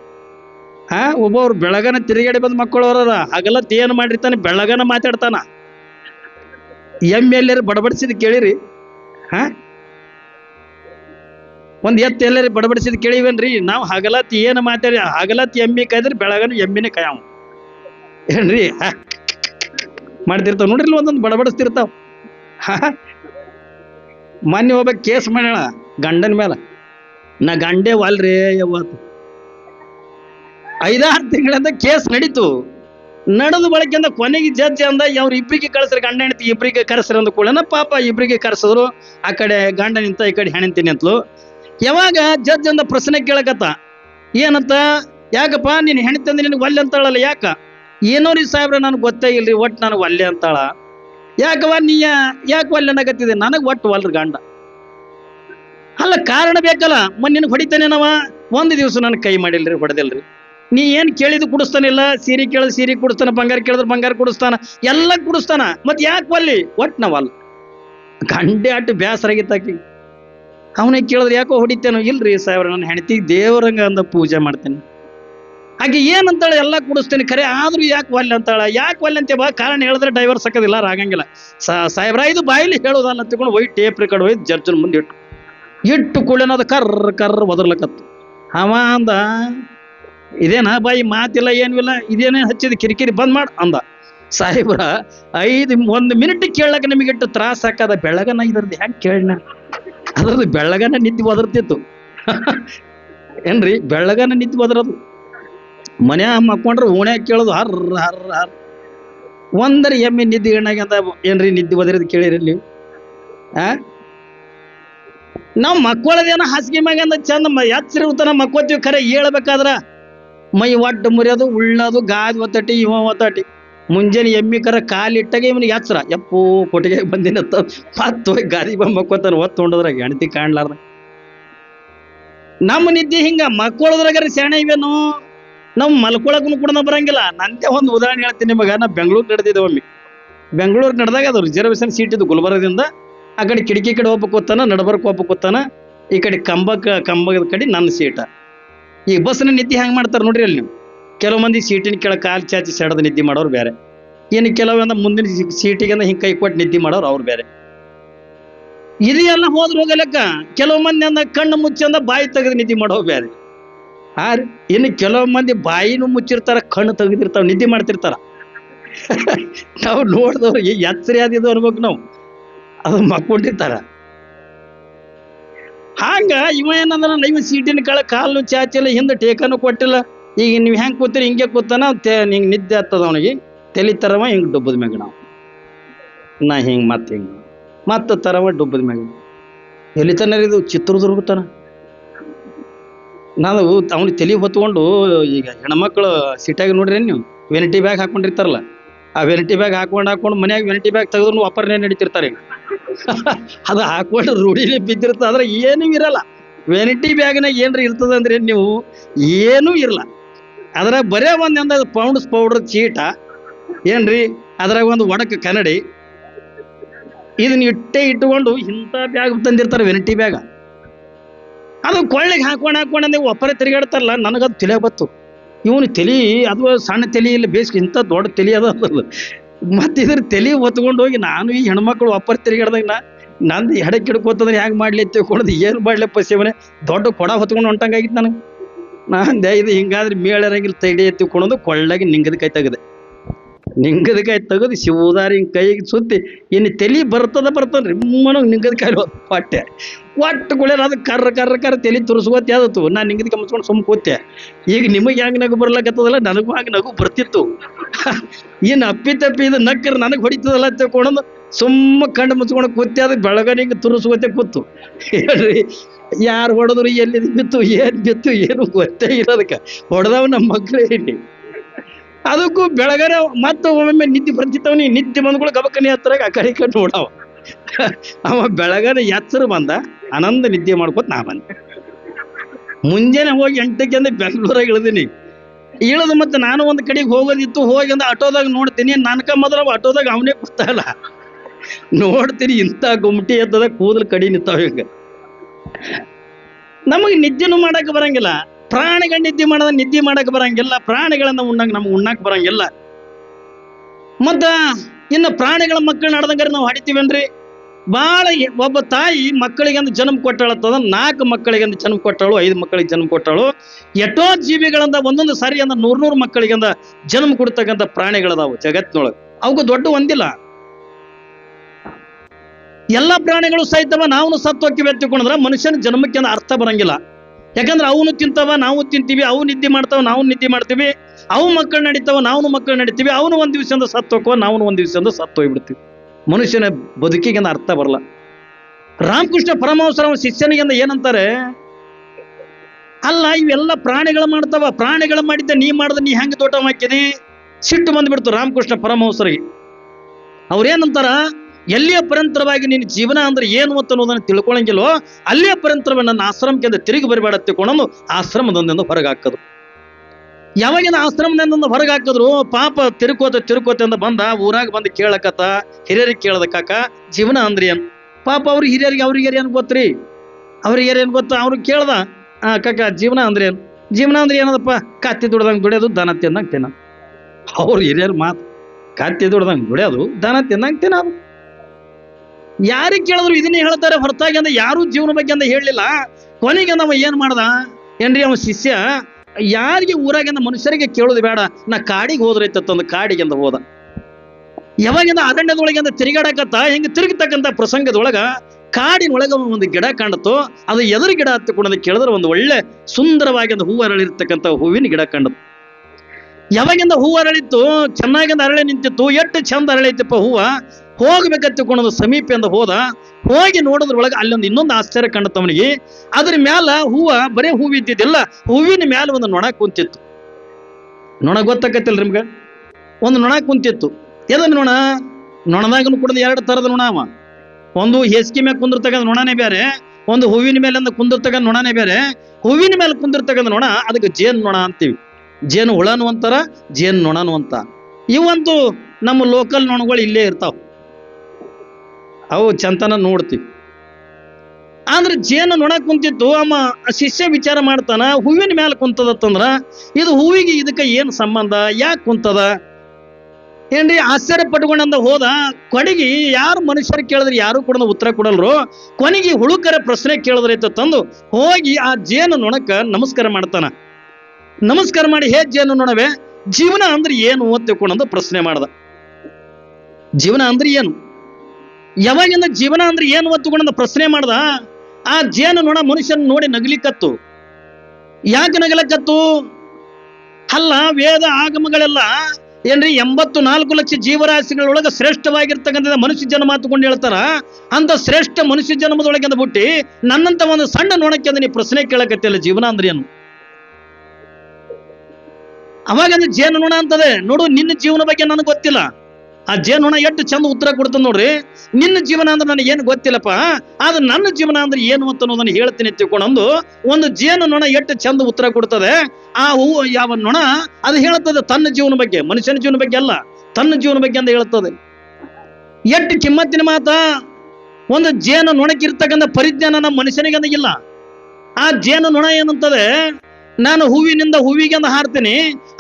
ಹಾ, ಒಬ್ಬೊಬ್ರು ಬೆಳಗನ ತಿರುಗಾಡಿ ಬಂದು ಮಕ್ಕಳವ್ರ ಹಗಲ ಏನು ಮಾಡಿರ್ತಾನೆ, ಬೆಳಗನ ಮಾತಾಡ್ತಾನ. ಎಂ ಎಲ್ ಎರ್ ಬಡಬಡಿಸಿದ್ ಕೇಳಿರಿ. ಹಾ? ಒಂದು ಎತ್ತು ಎಲ್ಲರಿ ಬಡಬಡಿಸಿದ್ ಕೇಳಿವೇನ್ರಿ? ನಾವು ಹಗಲತ್ ಏನು ಮಾತಾಡಿ, ಹಗಲತ್ ಎಮ್ಮಿ ಕಾಯ್ದ್ರೆ ಬೆಳಗನ ಎಮ್ಮಿನೇ ಕಾಯವು ಏನ್ರಿ? ಹಾ? ಮಾಡ್ತಿರ್ತಾವ. ನೋಡ್ರಿ ಒಂದೊಂದು ಬಡಬಡಿಸ್ತಿರ್ತಾವ ಮೊನ್ನೆ ಒಬ್ಬ ಕೇಸ್ ಮಾಡ್ಯಾಳ ಗಂಡನ ಮೇಲೆ ನಾ ಗಂಡೇ ವಾಲ್ರಿ ಯಾವತ್ತು. ಐದಾರು ತಿಂಗಳಿಂದ ಕೇಸ್ ನಡೀತು. ನಡೆದು ಬಳಕೆಯಿಂದ ಕೊನೆಗೆ ಜಡ್ಜ್ ಅಂದ ಅವ್ರ ಇಬ್ಬರಿಗೆ ಕಳಿಸ್ರಿ, ಗಂಡ ಹೆಂಡತಿ ಇಬ್ಬರಿಗೆ ಕರೆಸ್ರಿ ಅಂದ ಕೂಡನ ಪಾಪ ಇಬ್ಬರಿಗೆ ಕರೆಸಿದ್ರು. ಆ ಕಡೆ ಗಂಡ ನಿಂತ, ಈ ಕಡೆ ಹೆಣ್ತಿ ನಿಂತ್ಲು ಯಾವಾಗ ಜಡ್ಜ್ ಅಂದ ಪ್ರಶ್ನೆ ಕೇಳಕತ್ತ. ಏನಂತ, ಯಾಕಪ್ಪ, ನೀನು ಹೆಣ್ತಿ ಅಂದ್ರೆ ನಿನಗೆ ಒಲ್ಲೆ ಅಂತಾಳಲ್ಲ, ಯಾಕ? ಏನೋ ರೀ ಸಾಹೇಬ್ರ, ನನಗೆ ಗೊತ್ತೇ ಇಲ್ರಿ ಒಟ್ಟು ನನಗೆ ಒಲ್ಲೆ ಅಂತಾಳ. ಯಾಕವ ನೀ ಯಾಕೆ ಒಲ್ಲೆ ಅನ್ನಕತ್ತಿದೆ? ನನಗೆ ಒಟ್ಟು ಒಲ್ರಿ ಗಂಡ. ಅಲ್ಲ, ಕಾರಣ ಬೇಕಲ್ಲ? ಮೊನ್ನೆ ಹೊಡಿತಾನೇನವ? ಒಂದು ದಿವಸ ನನಗೆ ಕೈ ಮಾಡಿಲ್ರಿ, ಹೊಡೆದಿಲ್ರಿ. ನೀ ಏನು ಕೇಳಿದ್ದು ಕುಡಿಸ್ತಾನಿಲ್ಲ? ಸೀರೆ ಕೇಳಿದ್ ಸೀರೆ ಕುಡಿಸ್ತಾನ, ಬಂಗಾರ ಕೇಳಿದ್ರೆ ಬಂಗಾರ ಕುಡಿಸ್ತಾನ, ಎಲ್ಲ ಕುಡಿಸ್ತಾನ. ಮತ್ತೆ ಯಾಕೆ ಒಲ್ಲಿ? ಒಟ್ಟು ನಾವಲ್ಲ ಗಂಡೆ ಅಟ್ಟು ಬೇಸರಾಗಿತ್ತಾಕಿ ಅವನಿಗೆ ಕೇಳಿದ್ರೆ ಯಾಕೋ ಹೊಡಿತೇನೋ? ಇಲ್ರಿ ಸಾಹೇಬ್ರ, ನನ್ನ ಹೆಂಡತಿ ದೇವರಂಗ ಅಂದ ಪೂಜೆ ಮಾಡ್ತೇನೆ. ಆಕೆ ಏನಂತಾಳೆ ಎಲ್ಲ ಕೂಡಿಸ್ತೀನಿ. ಖರೆ, ಆದ್ರೂ ಯಾಕೆ ಒಲ್ಲೆ ಅಂತಾಳೆ? ಯಾಕೆ ಒಲ್ಲೆ ಅಂತ ಬಾ? ಕಾರಣ ಹೇಳಿದ್ರೆ ಡೈವರ್ಸ್ ಹಾಕೋದಿಲ್ಲ ಆಗಂಗಿಲ್ಲ ಸಾಹೇಬ್ರ, ಇದು ಬಾಯಲ್ಲಿ ಹೇಳೋದಲ್ಲ ತಗೊಂಡು ಒಯ್ ಟೇಪ್ ರೆಕಾರ್ಡ್ ಒಯ್ದು ಜರ್ಜನ್ ಮುಂದೆ ಇಟ್ಟು. ಇಟ್ಟು ಕೂಡೇನ ಅದು ಕರ್ರ ಕರ್ರ ಒದರ್ಲಕತ್ತು. ಅವ ಅಂದ, ಇದೇನ ಬಾಯಿ ಮಾತಿಲ್ಲ, ಏನೂ ಇಲ್ಲ. ಇದೇನೇ ಹಚ್ಚಿದ ಕಿರಿಕಿರಿ ಬಂದ್ ಮಾಡ್ ಅಂದ. ಸಾಹೇಬ್ರ, ಐದು, ಒಂದು ಮಿನಿಟ್ ಕೇಳಕ್ಕೆ ನಿಮಗೆ ಇಟ್ಟು ತ್ರಾಸ ಹಾಕದ ಬೆಳಗನ ಇದ್ರದ್ದು ಯಾಕೆ ಕೇಳಣ ಅದ್ರದ್ದು ಬೆಳಗನ ನಿದ್ದೆ ಒದರ್ತಿತ್ತು. ಏನ್ರಿ, ಬೆಳಗನ ನಿದ್ದೆ ಒದರದು? ಮನ್ಯಾಗ ಮಕ್ಕೊಂಡ್ರೆ ಓಣ್ಯಾಗ ಕೇಳೋದು ಹರ್ ಹರ್ ಹರ್ ಒಂದರ ಎಮ್ಮೆ ನಿದ್ದೆ ಅಂತ ಏನ್ರಿ ನಿದ್ದೆ ಒದರಿದ್ ಕೇಳಿರಿ ನೀವು ಆ? ನಾವು ಮಕ್ಕಳದೇನ ಹಾಸಿಗೆ ಮ್ಯಾಗ ಚಂದ ಮ ಎಚ್ಚರಿರ್ತಾನ ಮಕ್ಕೋತೀವಿ, ಖರೆ ಹೇಳ್ಬೇಕಾದ್ರ, ಮೈ ಒಡ್ಡು ಮುರಿಯೋದು, ಉಳ್ಳೋದು, ಗಾದ್ ಒತ್ತಟಿ, ಇವ ಒತ್ತಟಿ. ಮುಂಜಾನೆ ಎಮ್ಮಿ ಕರ ಕಾಲಿಟ್ಟಾಗ ಇವನಿಗೆ ಎಚ್ಚರ. ಎಪ್ಪೋ ಕೊಟ್ಟಿಗೆ ಬಂದಿನ ಪತ್ತು ಹೋಗಿ ಗಾದಿ ಬಂದು ಮಕ್ಕೋತಾನ, ಒತ್ತು ಹೊಂಡದ್ರಾಗ ಹೆಣ್ತಿ ಕಾಣ್ಲಾರ್ದ. ನಮ್ಮ ನಿದ್ದೆ ಹಿಂಗ ಮಕ್ಕೊಳ್ಳೋದ್ರಾಗಾರ ಸೆಣೆ ಇವೇನು? ನಾವು ಮಲ್ಕೊಳಕ್ಕೂ ಕೂಡ ಬರಂಗಿಲ್ಲ. ನಂತೆ ಒಂದು ಉದಾಹರಣೆ ಹೇಳ್ತೀನಿ ನಿಮಗೆ. ನಾ ಬೆಂಗಳೂರು ನಡೆದಿದ್ದೆ ಒಮ್ಮೆ. ಬೆಂಗಳೂರು ನಡೆದಾಗ ಅದು ರಿಸರ್ವೇಶನ್ ಸೀಟ್ ಇದ್ದು ಗುಲ್ಬರ್ಗದಿಂದ ಆ ಕಡೆ ಕಿಟಕಿ ಕಡೆ ಒಬ್ಬ ಕೂತಾನ ನಡಬರ್ಕ್ ಒಬ್ಬ ಈ ಕಡೆ ಕಂಬಕ್ಕೆ ಕಂಬದ ಕಡೆ ನನ್ನ ಸೀಟ ಈ ಬಸ್ನ ನಿದ್ದೆ ಹೆಂಗೆ ಮಾಡ್ತಾರೆ ನೋಡ್ರಿ ಅಲ್ಲಿ ನೀವು. ಕೆಲವು ಮಂದಿ ಸೀಟಿನ ಕೆಳ ಕಾಲು ಚಾಚಿ ಸೆಡದ ನಿದ್ದೆ ಮಾಡೋರು ಬೇರೆ. ಇನ್ನು ಕೆಲವೊಂದ ಮುಂದಿನ ಸೀಟಿಗೆ ಹಿಂಗೆ ಕೈ ಕೊಟ್ಟು ನಿದ್ದೆ ಮಾಡೋರು ಅವ್ರು ಬೇರೆ. ಇದೆಲ್ಲ ಹೋಗಲಕ್ಕ ಹೋಗಲೆಕ್ಕ. ಕೆಲವು ಮಂದಿ ಅಂದ ಕಣ್ಣು ಮುಚ್ಚಂದ ಬಾಯಿ ತೆಗೆದು ನಿದ್ದೆ ಮಾಡೋರು ಬೇರೆ. ಆ ಇನ್ನು ಕೆಲವು ಮಂದಿ ಬಾಯಿನೂ ಮುಚ್ಚಿರ್ತಾರ, ಕಣ್ಣು ತೆಗೆದಿರ್ತಾವ, ನಿದ್ದೆ ಮಾಡ್ತಿರ್ತಾರ. ನಾವು ನೋಡಿದವ್ರು ಎಚ್ಚರಿ ಆದಿದ್ದು ಅನ್ಬೇಕು ನಾವು. ಅದು ಮಕ್ಕೊಂಡಿರ್ತಾರ. ಹಾಂಗ ಇವ ಏನಂದ್ರ ಇವ ಸೀಟಿನ ಕಳೆ ಕಾಲು ಚಾಚಿಲ್ಲ, ಹಿಂದೆ ಟೇಕನು ಕೊಟ್ಟಿಲ್ಲ. ಈಗ ನೀವು ಹೆಂಗೆ ಕೂತೀರಿ, ಹಿಂಗೆ ಕೂತಾನ ಹಿಂಗೆ ನಿದ್ದೆ ಹತ್ತದ ಅವನಿಗೆ. ತಲೆ ತರವ, ಹಿಂಗೆ ಡುಬ್ಬದ ಮ್ಯಾಗ ನಾವು. ನಾ ಹಿಂಗೆ ಮತ್ತೆ ಹಿಂಗೆ. ಮತ್ತೆ ತರವ ಡುಬ್ಬದ ಮ್ಯಾಗ. ಎಲ್ಲಿ ಇದು? ಚಿತ್ರದುರ್ಗ ತನ ನಾನು ಅವ್ನ ತಲೆ ಹೊತ್ಕೊಂಡು ಈಗ ಹೆಣ್ಮಕ್ಳು ಸಿಟ್ಟಾಗಿ ನೋಡ್ರಿ ನೀವು ವೆನಿಟಿ ಬ್ಯಾಗ್ ಹಾಕೊಂಡಿರ್ತಾರಲ್ಲ, ಆ ವೆನಿಟಿ ಬ್ಯಾಗ್ ಹಾಕೊಂಡು ಹಾಕೊಂಡು ಮನ್ಯಾಗ ವೆನಿಟಿ ಬ್ಯಾಗ್ ತೆಗೆದ್ರು ವಾಪರ್ನೇ ನಡೀತಿರ್ತಾರೆ ಅದು ಹಾಕೊಂಡು ರೂಢಿಲಿ ಬಿದ್ದಿರ್ತ ಆದ್ರೆ ಏನೂ ಇರಲ್ಲ. ವೆನಿಟಿ ಬ್ಯಾಗ್ನಾಗ ಏನ್ರಿ ಇರ್ತದ ಅಂದ್ರೆ ನೀವು ಏನೂ ಇರಲ್ಲ. ಅದ್ರಾಗ ಬರೇ ಒಂದು ಪೌಂಡ್ಸ್ ಪೌಡರ್ ಚೀಟ, ಏನ್ರಿ? ಅದ್ರಾಗ ಒಂದು ಒಡಕ ಕನ್ನಡಿ, ಇದನ್ನ ಇಟ್ಟೆ ಇಟ್ಟುಕೊಂಡು ಇಂಥ ಬ್ಯಾಗ್ ತಂದಿರ್ತಾರೆ ವೆನಿಟಿ ಬ್ಯಾಗ ಅದು ಕೊಳ್ಳಿಗೆ ಹಾಕೊಂಡು ಹಾಕೊಂಡು ಅಂದ್ರೆ ಒಪ್ಪರೆ ತಿರುಗಾಡ್ತಾರಲ್ಲ, ನನಗದು ತಲೆ ಬತ್ತು. ಇವನು ತಲೆ, ಅದು ಸಣ್ಣ ತಲಿ ಇಲ್ಲ, ಬೇಸಿಗೆ ಇಂಥ ದೊಡ್ಡ ತಲೆ ಅದ ಮತ್ತೆ ಇದ್ರ ತಲಿ ಹೊತ್ಕೊಂಡು ಹೋಗಿ ನಾನು ಈ ಹೆಣ್ಮಕ್ಳು ಒಪ್ಪರ್ ತಿರುಗಾಡ್ದಾಗ ನಾ ನಂದು ಎಡಕ್ಕೆ ಹಿಡ್ಕೋತಂದ್ರೆ ಹ್ಯಾಂಗೆ ಮಾಡ್ಲಿ ಅಂತ ತಿಳ್ಕೊಳದು ಏನು ಮಾಡ್ಲಪ್ಪ ಶಿವನೇ? ದೊಡ್ಡ ಕೊಡ ಹೊತ್ಕೊಂಡು ಹೊಂಟಂಗಾಗಿತ್ತು ನನಗೆ. ನಾನು ಇದು ಹಿಂಗಾದ್ರೆ ಮೇಳರಂಗಿಲ್ಲ ತೈಡಿ ತಿಳ್ಕೊಳೋದು ಕೊಳ್ಳಾಗಿ ನಿಂಗದ ಕೈ ತೆಗೆದೆ. ನಿಂಗದ ಕೈ ತೆಗೆದು ಶಿವದಾರಿ ಹಿಂಗೆ ಕೈಗೆ ಸುತ್ತಿ, ಇನ್ನು ತಲೆ ಬರ್ತದ ಬರ್ತದ್ರಿ ಮನ ನಿಂಗದ ಕೈ ಹೊಟ್ಟೆ. ಒಟ್ಟು ಕುಳಿಯಲ್ಲ ಅದು ಕರ್ರ ಕರ್ರ ಕರ್ರ ತಲೆ ತುರ್ಸ್ಕೋತಿ ಆದತ್ತು. ನಾನು ನಿಂಗದ ಮುಚ್ಕೊಂಡು ಸುಮ್ಮ ಕೂತೆ ಈಗ ನಿಮಗೆ ಹೆಂಗೆ ನಗು ಬರ್ಲಾಕತ್ತದಲ್ಲ, ನನಗೂ ಹಾಗೆ ನಗು ಬರ್ತಿತ್ತು. ಇನ್ನು ಅಪ್ಪಿ ತಪ್ಪಿ ಇದು ನಕ್ಕರ್ ನನಗೆ ಹೊಡಿತದಲ್ಲ ತಿಳ್ಕೊಂಡು ಸುಮ್ಮ ಕಣ್ಣು ಮುಚ್ಕೊಂಡು ಕೂತೆ ಅದು ಬೆಳಗನೆ ನಿಂಗ ತುರುಸ್ಕೋತೆ ಕೂತು. ಹೇಳ್ರಿ, ಯಾರು ಹೊಡೆದ್ರು ಎಲ್ಲಿ ಬಿತ್ತು, ಏನು ಬಿತ್ತು, ಏನು ಗೊತ್ತೇ ಇರೋದಕ್ಕೆ. ಹೊಡೆದವ್ ನಮ್ಮ ಮಕ್ಕಳೇ ಇಲ್ಲಿ. ಅದಕ್ಕೂ ಬೆಳಗರೆ ಮತ್ತೆ ಒಮ್ಮೊಮ್ಮೆ ನಿದ್ದೆ ಬರ್ತಿತ್ತವನಿ, ನಿದ್ದೆ ಬಂದ್ಗಳು ಗಬಕನಿ ಹತ್ರ ಆ ಕಡೆ ನೋಡವ ಅವ. ಬೆಳಗರೆ ಎಚ್ಚರ ಬಂದ, ಆನಂದ ನಿದ್ದೆ ಮಾಡ್ಕೊತ ನಾ ಬಂದೆ. ಮುಂಜಾನೆ ಹೋಗಿ ಎಂಟಕ್ಕೆ ಅಂದ್ರೆ ಬೆಂಗಳೂರಾಗ ಇಳಿದೀನಿ. ಇಳಿದು ಮತ್ತೆ ನಾನು ಒಂದು ಕಡೆಗೆ ಹೋಗೋದಿತ್ತು, ಹೋಗಿ ಅಂದ್ರೆ ಆಟೋದಾಗ ನೋಡ್ತೀನಿ, ನನ್ಕ ಮೊದಲ ಆಟೋದಾಗ ಅವನೇ ಕೂತಲ್ಲ ನೋಡ್ತೀನಿ ಇಂಥ ಗುಮ್ಟಿ ಎದ್ದದ ಕೂದಲು ಕಡಿ ನಿಂತಾವ ಹಿಂಗ. ನಮಗೆ ನಿದ್ದೆನೂ ಮಾಡಕ್ಕೆ ಬರಂಗಿಲ್ಲ. ಪ್ರಾಣಿಗಳ ನಿದ್ದೆ ಮಾಡದ ನಿದ್ದೆ ಮಾಡಕ್ ಬರಂಗಿಲ್ಲ, ಪ್ರಾಣಿಗಳನ್ನ ಉಣ್ಣಂಗ ನಮ್ಗೆ ಉಣ್ಣಾಕ್ ಬರಂಗಿಲ್ಲ. ಮತ್ತ ಇನ್ನು ಪ್ರಾಣಿಗಳ ಮಕ್ಕಳು ನಡೆದಂಗಾರೆ ನಾವು ಹೊಡಿತೀವೇನ್ರಿ? ಭಾಳ ಒಬ್ಬ ತಾಯಿ ಮಕ್ಕಳಿಗೆ ಒಂದು ಜನ್ಮ ಕೊಟ್ಟಾಳತ್ತದ ನಾಲ್ಕು ಮಕ್ಕಳಿಗೆ ಒಂದು ಜನ್ಮ ಕೊಟ್ಟಾಳು, ಐದು ಮಕ್ಕಳಿಗೆ ಜನ್ಮ ಕೊಟ್ಟಾಳು. ಎಷ್ಟೋ ಜೀವಿಗಳಿಂದ ಒಂದೊಂದು ಸಾರಿ ಅಂದ ನೂರ್ ನೂರು ಮಕ್ಕಳಿಗೆ ಅಂದ ಜನ್ಮ ಕೊಡ್ತಕ್ಕಂಥ ಪ್ರಾಣಿಗಳದಾವು ಜಗತ್ತಿನೊಳಗೆ. ಅವಕ್ಕೂ ದೊಡ್ಡ ಒಂದಿಲ್ಲ. ಎಲ್ಲ ಪ್ರಾಣಿಗಳು ಸಹಿತವ ನಾವು ಸತ್ತು ಹೋಗಿ ಮನುಷ್ಯನ ಜನ್ಮಕ್ಕೆ ಅರ್ಥ ಬರಂಗಿಲ್ಲ. ಯಾಕಂದ್ರೆ ಅವನು ತಿಂತವ, ನಾವು ತಿಂತೀವಿ, ಅವು ನಿದ್ದೆ ಮಾಡ್ತಾವ, ನಾವು ನಿದ್ದೆ ಮಾಡ್ತೀವಿ. ಅವು ಮಕ್ಕಳು ನಡೀತಾವ, ನಾವು ಮಕ್ಕಳು ನಡೀತೀವಿ. ಅವನು ಒಂದು ದಿವಸದಿಂದ ಸತ್ತು ಹೋಗುವ ನಾವು ಒಂದು ದಿವಸದಿಂದ ಸತ್ತು ಹೋಗ್ಬಿಡ್ತೀವಿ. ಮನುಷ್ಯನ ಬದುಕಿಗೆ ಅರ್ಥ ಬರಲ್ಲ. ರಾಮಕೃಷ್ಣ ಪರಮಹಂಸರ ಶಿಷ್ಯನಿಗೆ ಏನಂತಾರೆ? ಅಲ್ಲ, ಇವೆಲ್ಲ ಪ್ರಾಣಿಗಳು ಮಾಡ್ತಾವ. ಪ್ರಾಣಿಗಳು ಮಾಡಿದ್ದೆ ನೀ ಮಾಡ್ದ, ನೀ ಹೆಂಗೆ ತೋಟ ಹಾಕಿದಿ ಸಿಟ್ಟು ಬಂದ್ಬಿಡ್ತು ರಾಮಕೃಷ್ಣ ಪರಮಹಂಸರಿಗೆ. ಅವ್ರೇನಂತಾರ? ಎಲ್ಲಿಯ ಪರಂತರವಾಗಿ ನಿನ್ನ ಜೀವನ ಅಂದ್ರೆ ಏನು ಅಂತ ಅನ್ನೋದನ್ನ ತಿಳ್ಕೊಳಂಗಿಲ್ವೋ ಅಲ್ಲಿಯ ಪರಂತರವ ನನ್ನ ಆಶ್ರಮಕ್ಕೆ ತಿರುಗಿ ಬರಬೇಡ ತಿಳ್ಕೊಂಡು ಆಶ್ರಮದೊಂದಿಂದ ಹೊರಗಾಕದು. ಯಾವಾಗಿನ ಆಶ್ರಮದಿಂದ ಹೊರಗೆ ಹಾಕಿದ್ರು ಪಾಪ ತಿರುಕೋತ ತಿರುಕೋತ ಅಂತ ಬಂದ, ಊರಾಗ ಬಂದು ಕೇಳಕತ್ತ, ಹಿರಿಯರಿಗೆ ಕೇಳದ ಕಾಕ, ಜೀವನ ಅಂದ್ರೆ ಏನು? ಪಾಪ ಅವ್ರ ಹಿರಿಯರಿಗೆ ಅವ್ರಿಗೆ ಏನು ಗೊತ್ತ್ರಿ? ಅವ್ರಿಗೆ ಏನು ಗೊತ್ತ? ಅವ್ರಿಗೆ ಕೇಳ್ದ, ಆ, ಕಾಕ, ಜೀವನ ಅಂದ್ರೆ ಏನು? ಜೀವನ ಅಂದ್ರೆ ಏನದಪ್ಪ? ಕತ್ತಿ ದುಡ್ದಂಗೆ ದುಡಿಯೋದು, ದನ ತಿನ್ನಂಗೆ ತಿನ್ನ ಅವ್ರ ಹಿರಿಯರ ಮಾತು, ಕತ್ತಿ ದುಡ್ದಂಗೆ ದುಡಿಯೋದು, ದನ ತಿನ್ನಂಗೆ ತಿನ್ನೋದು. ಯಾರಿಗೆ ಕೇಳಿದ್ರು ಇದನ್ನೇ ಹೇಳ್ತಾರೆ, ಹೊರತಾಗಿ ಅಂದ್ರೆ ಯಾರು ಜೀವನ ಬಗ್ಗೆ ಅಂತ ಹೇಳಲಿಲ್ಲ ಕೊನೆಗೆ ನಾವು ಏನ್ ಮಾಡ್ದ? ಏನ್ರಿ ಅವ ಶಿಷ್ಯ? ಯಾರಿಗೆ ಊರಾಗಿಂದ ಮನುಷ್ಯರಿಗೆ ಕೇಳೋದು ಬೇಡ. ನಾ ಕಾಡಿಗೆ ಹೋದ್ರೈತಂದು ಕಾಡಿಗೆ ಅಂದ ಹೋದ. ಯಾವಾಗಿಂದ ಅಂತ ತಿರುಗಾಡಕತ್ತ, ಹೆಂಗ ತಿರುಗತಕ್ಕಂತ ಪ್ರಸಂಗದೊಳಗ ಕಾಡಿನೊಳಗ ಒಂದು ಗಿಡ ಕಾಣತ್ತು ಅದು ಎದುರು ಗಿಡ ಹತ್ತಿಕೊಂಡು ಕೇಳಿದ್ರೆ ಒಂದು ಒಳ್ಳೆ ಸುಂದರವಾಗಿ ಒಂದು ಹೂವು ಅರಳಿರ್ತಕ್ಕಂಥ ಹೂವಿನ ಗಿಡ ಕಂಡದ್ದು. ಯಾವಾಗಿಂದ ಹೂವು ಅರಳಿತ್ತು? ಚೆನ್ನಾಗಿಂದ ಅರಳಿ ನಿಂತಿತ್ತು. ಎಷ್ಟು ಚಂದ ಅರಳಿತ್ತಪ್ಪ ಹೂವ? ಹೋಗ್ಬೇಕತ್ತಿಕೊಂಡು ಸಮೀಪದಿಂದ ಹೋದ, ಹೋಗಿ ನೋಡೋದ್ರೊಳಗೆ ಅಲ್ಲೊಂದು ಇನ್ನೊಂದು ಆಶ್ಚರ್ಯ ಕಂಡ ಅವನಿಗೆ. ಅದ್ರ ಮ್ಯಾಲ ಹೂವ, ಬರೇ ಹೂವು ಇದ್ದಿದ್ದಿಲ್ಲ, ಹೂವಿನ ಮ್ಯಾಲ ಒಂದು ನೊಣ ಕುಂತಿತ್ತು. ನೊಣ ಗೊತ್ತಾಕತ್ತಿಲ್ಲ ನಿಮ್ಗೆ? ಒಂದು ನೊಣ ಕುಂತಿತ್ತು. ಎದನ್ ನೊಣ? ನೊಣದಾಗನು ಕೂಡ ಎರಡು ಥರದ ನೊಣ ಅವ. ಒಂದು ಹೇಸಿಗೆ ಮೇಲೆ ಕುಂದಿರ್ತಕ್ಕಂಥ ನೊಣನೇ ಬೇರೆ ಒಂದು ಹೂವಿನ ಮೇಲೆ ಕುಂದಿರ್ತಕ್ಕಂಥ ನೊಣನೇ ಬೇರೆ ಹೂವಿನ ಮೇಲೆ ಕುಂದಿರ್ತಕ್ಕಂಥ ನೊಣ, ಅದಕ್ಕೆ ಜೇನು ನೊಣ ಅಂತೀವಿ. ಜೇನು ಹುಳನು ಅಂತಾರ, ಜೇನು ನೊಣನು ಅಂತ. ಇವಂತೂ ನಮ್ಮ ಲೋಕಲ್ ನೊಣಗಳು ಇಲ್ಲೇ ಇರ್ತಾವ. ಅವು ಚಂತನ ನೋಡ್ತೀವಿ ಆದ್ರೆ ಜೇನು ನೊಣ ಕುಂತಿತ್ತು, ಅಮ್ಮ ಶಿಷ್ಯ ವಿಚಾರ ಮಾಡ್ತಾನ, ಹೂವಿನ ಮೇಲೆ ಕುಂತದತ್ತಂದ್ರ ಇದು ಹೂವಿಗೆ ಇದಕ್ಕೆ ಏನು ಸಂಬಂಧ, ಯಾಕೆ ಕುಂತದ? ಏನ್ರಿ ಆಶ್ಚರ್ಯ ಪಟ್ಕೊಂಡಂದ ಹೋದ ಕೊನೆಗೆ ಯಾರು ಮನುಷ್ಯರು ಕೇಳಿದ್ರೆ ಯಾರು ಕೂಡ ಉತ್ತರ ಕೊಡಲ್ರು. ಕೊನೆಗೆ ಹುಳುಕರ ಪ್ರಶ್ನೆ ಕೇಳಿದ್ರೆ ತಂದು ಹೋಗಿ ಆ ಜೇನು ನೊಣಕ್ಕ ನಮಸ್ಕಾರ ಮಾಡ್ತಾನ. ನಮಸ್ಕಾರ ಮಾಡಿ, ಹೇ ಜೇನು ನೊಣವೆ, ಜೀವನ ಅಂದ್ರೆ ಏನು ಅಂತ ತಿಳ್ಕೊಂಡಂದು ಪ್ರಶ್ನೆ ಮಾಡ್ದ. ಜೀವನ ಅಂದ್ರೆ ಏನು? ಯಾವಾಗಿಂದ ಜೀವನ ಅಂದ್ರೆ ಏನು ಒತ್ತುಕೊಂಡ ಪ್ರಶ್ನೆ ಮಾಡ್ದ? ಆ ಜೇನು ನೋಡ ಮನುಷ್ಯನ ನೋಡಿ ನಗಲಿಕ್ಕತ್ತು ಯಾಕೆ ನಗಲಕ್ಕತ್ತು ಅಲ್ಲ, ವೇದ ಆಗಮಗಳೆಲ್ಲ ಏನ್ರಿ, ಎಂಬತ್ತು ನಾಲ್ಕು ಲಕ್ಷ ಜೀವರಾಶಿಗಳೊಳಗೆ ಶ್ರೇಷ್ಠವಾಗಿರ್ತಕ್ಕಂಥ ಮನುಷ್ಯ ಜನ್ಮ ಹತ್ಕೊಂಡು ಹೇಳ್ತಾರ? ಅಂತ ಶ್ರೇಷ್ಠ ಮನುಷ್ಯ ಜನ್ಮದೊಳಗೆ ಬಿಟ್ಟು ನನ್ನಂತ ಒಂದು ಸಣ್ಣ ನೋಣಕ್ಕೆ ಅಂದ್ರೆ ನೀ ಪ್ರಶ್ನೆ ಕೇಳಕತ್ತಿಲ್ಲ ಜೀವನ ಅಂದ್ರೆ ಏನು? ಅವಾಗ ಜೇನು ನೋಣ ಅಂತದೆ. ನೋಡು, ನಿನ್ನ ಜೀವನ ಬಗ್ಗೆ ನನಗೆ ಗೊತ್ತಿಲ್ಲ. ಆ ಜೇನುಣ ಎಷ್ಟು ಚಂದ ಉತ್ತರ ಕೊಡ್ತದೆ ನೋಡ್ರಿ. ನಿನ್ನ ಜೀವನ ಅಂದ್ರೆ ನನಗೆ ಏನು ಗೊತ್ತಿಲ್ಲಪ್ಪ. ಆದ್ರೆ ನನ್ನ ಜೀವನ ಅಂದ್ರೆ ಏನು ಅಂತ ಅನ್ನೋದನ್ನು ಹೇಳ್ತೀನಿ ತಿಳ್ಕೊಂಡು ಒಂದು ಜೇನು ನೊಣ ಎಷ್ಟು ಚಂದ ಉತ್ತರ ಕೊಡ್ತದೆ, ಆ ಹೂ ಯಾವ ನೊಣ ಅದು ಹೇಳ್ತದೆ ತನ್ನ ಜೀವನ ಬಗ್ಗೆ, ಮನುಷ್ಯನ ಜೀವನ ಬಗ್ಗೆ ಅಲ್ಲ, ತನ್ನ ಜೀವನ ಬಗ್ಗೆ ಅಂತ ಹೇಳ್ತದೆ ಎಷ್ಟು ಕಿಮ್ಮತ್ತಿನ ಮಾತ, ಒಂದು ಜೇನು ನೊಣಕ್ಕಿರ್ತಕ್ಕಂಥ ಪರಿಜ್ಞಾನ ನಮ್ಮ ಮನುಷ್ಯನಿಗೆ ಇಲ್ಲ. ಆ ಜೇನು ನೊಣ ಏನಂತದೆ ನಾನು ಹೂವಿನಿಂದ ಹೂವಿಗೆ ಅಂತ ಹಾರ್ತೀನಿ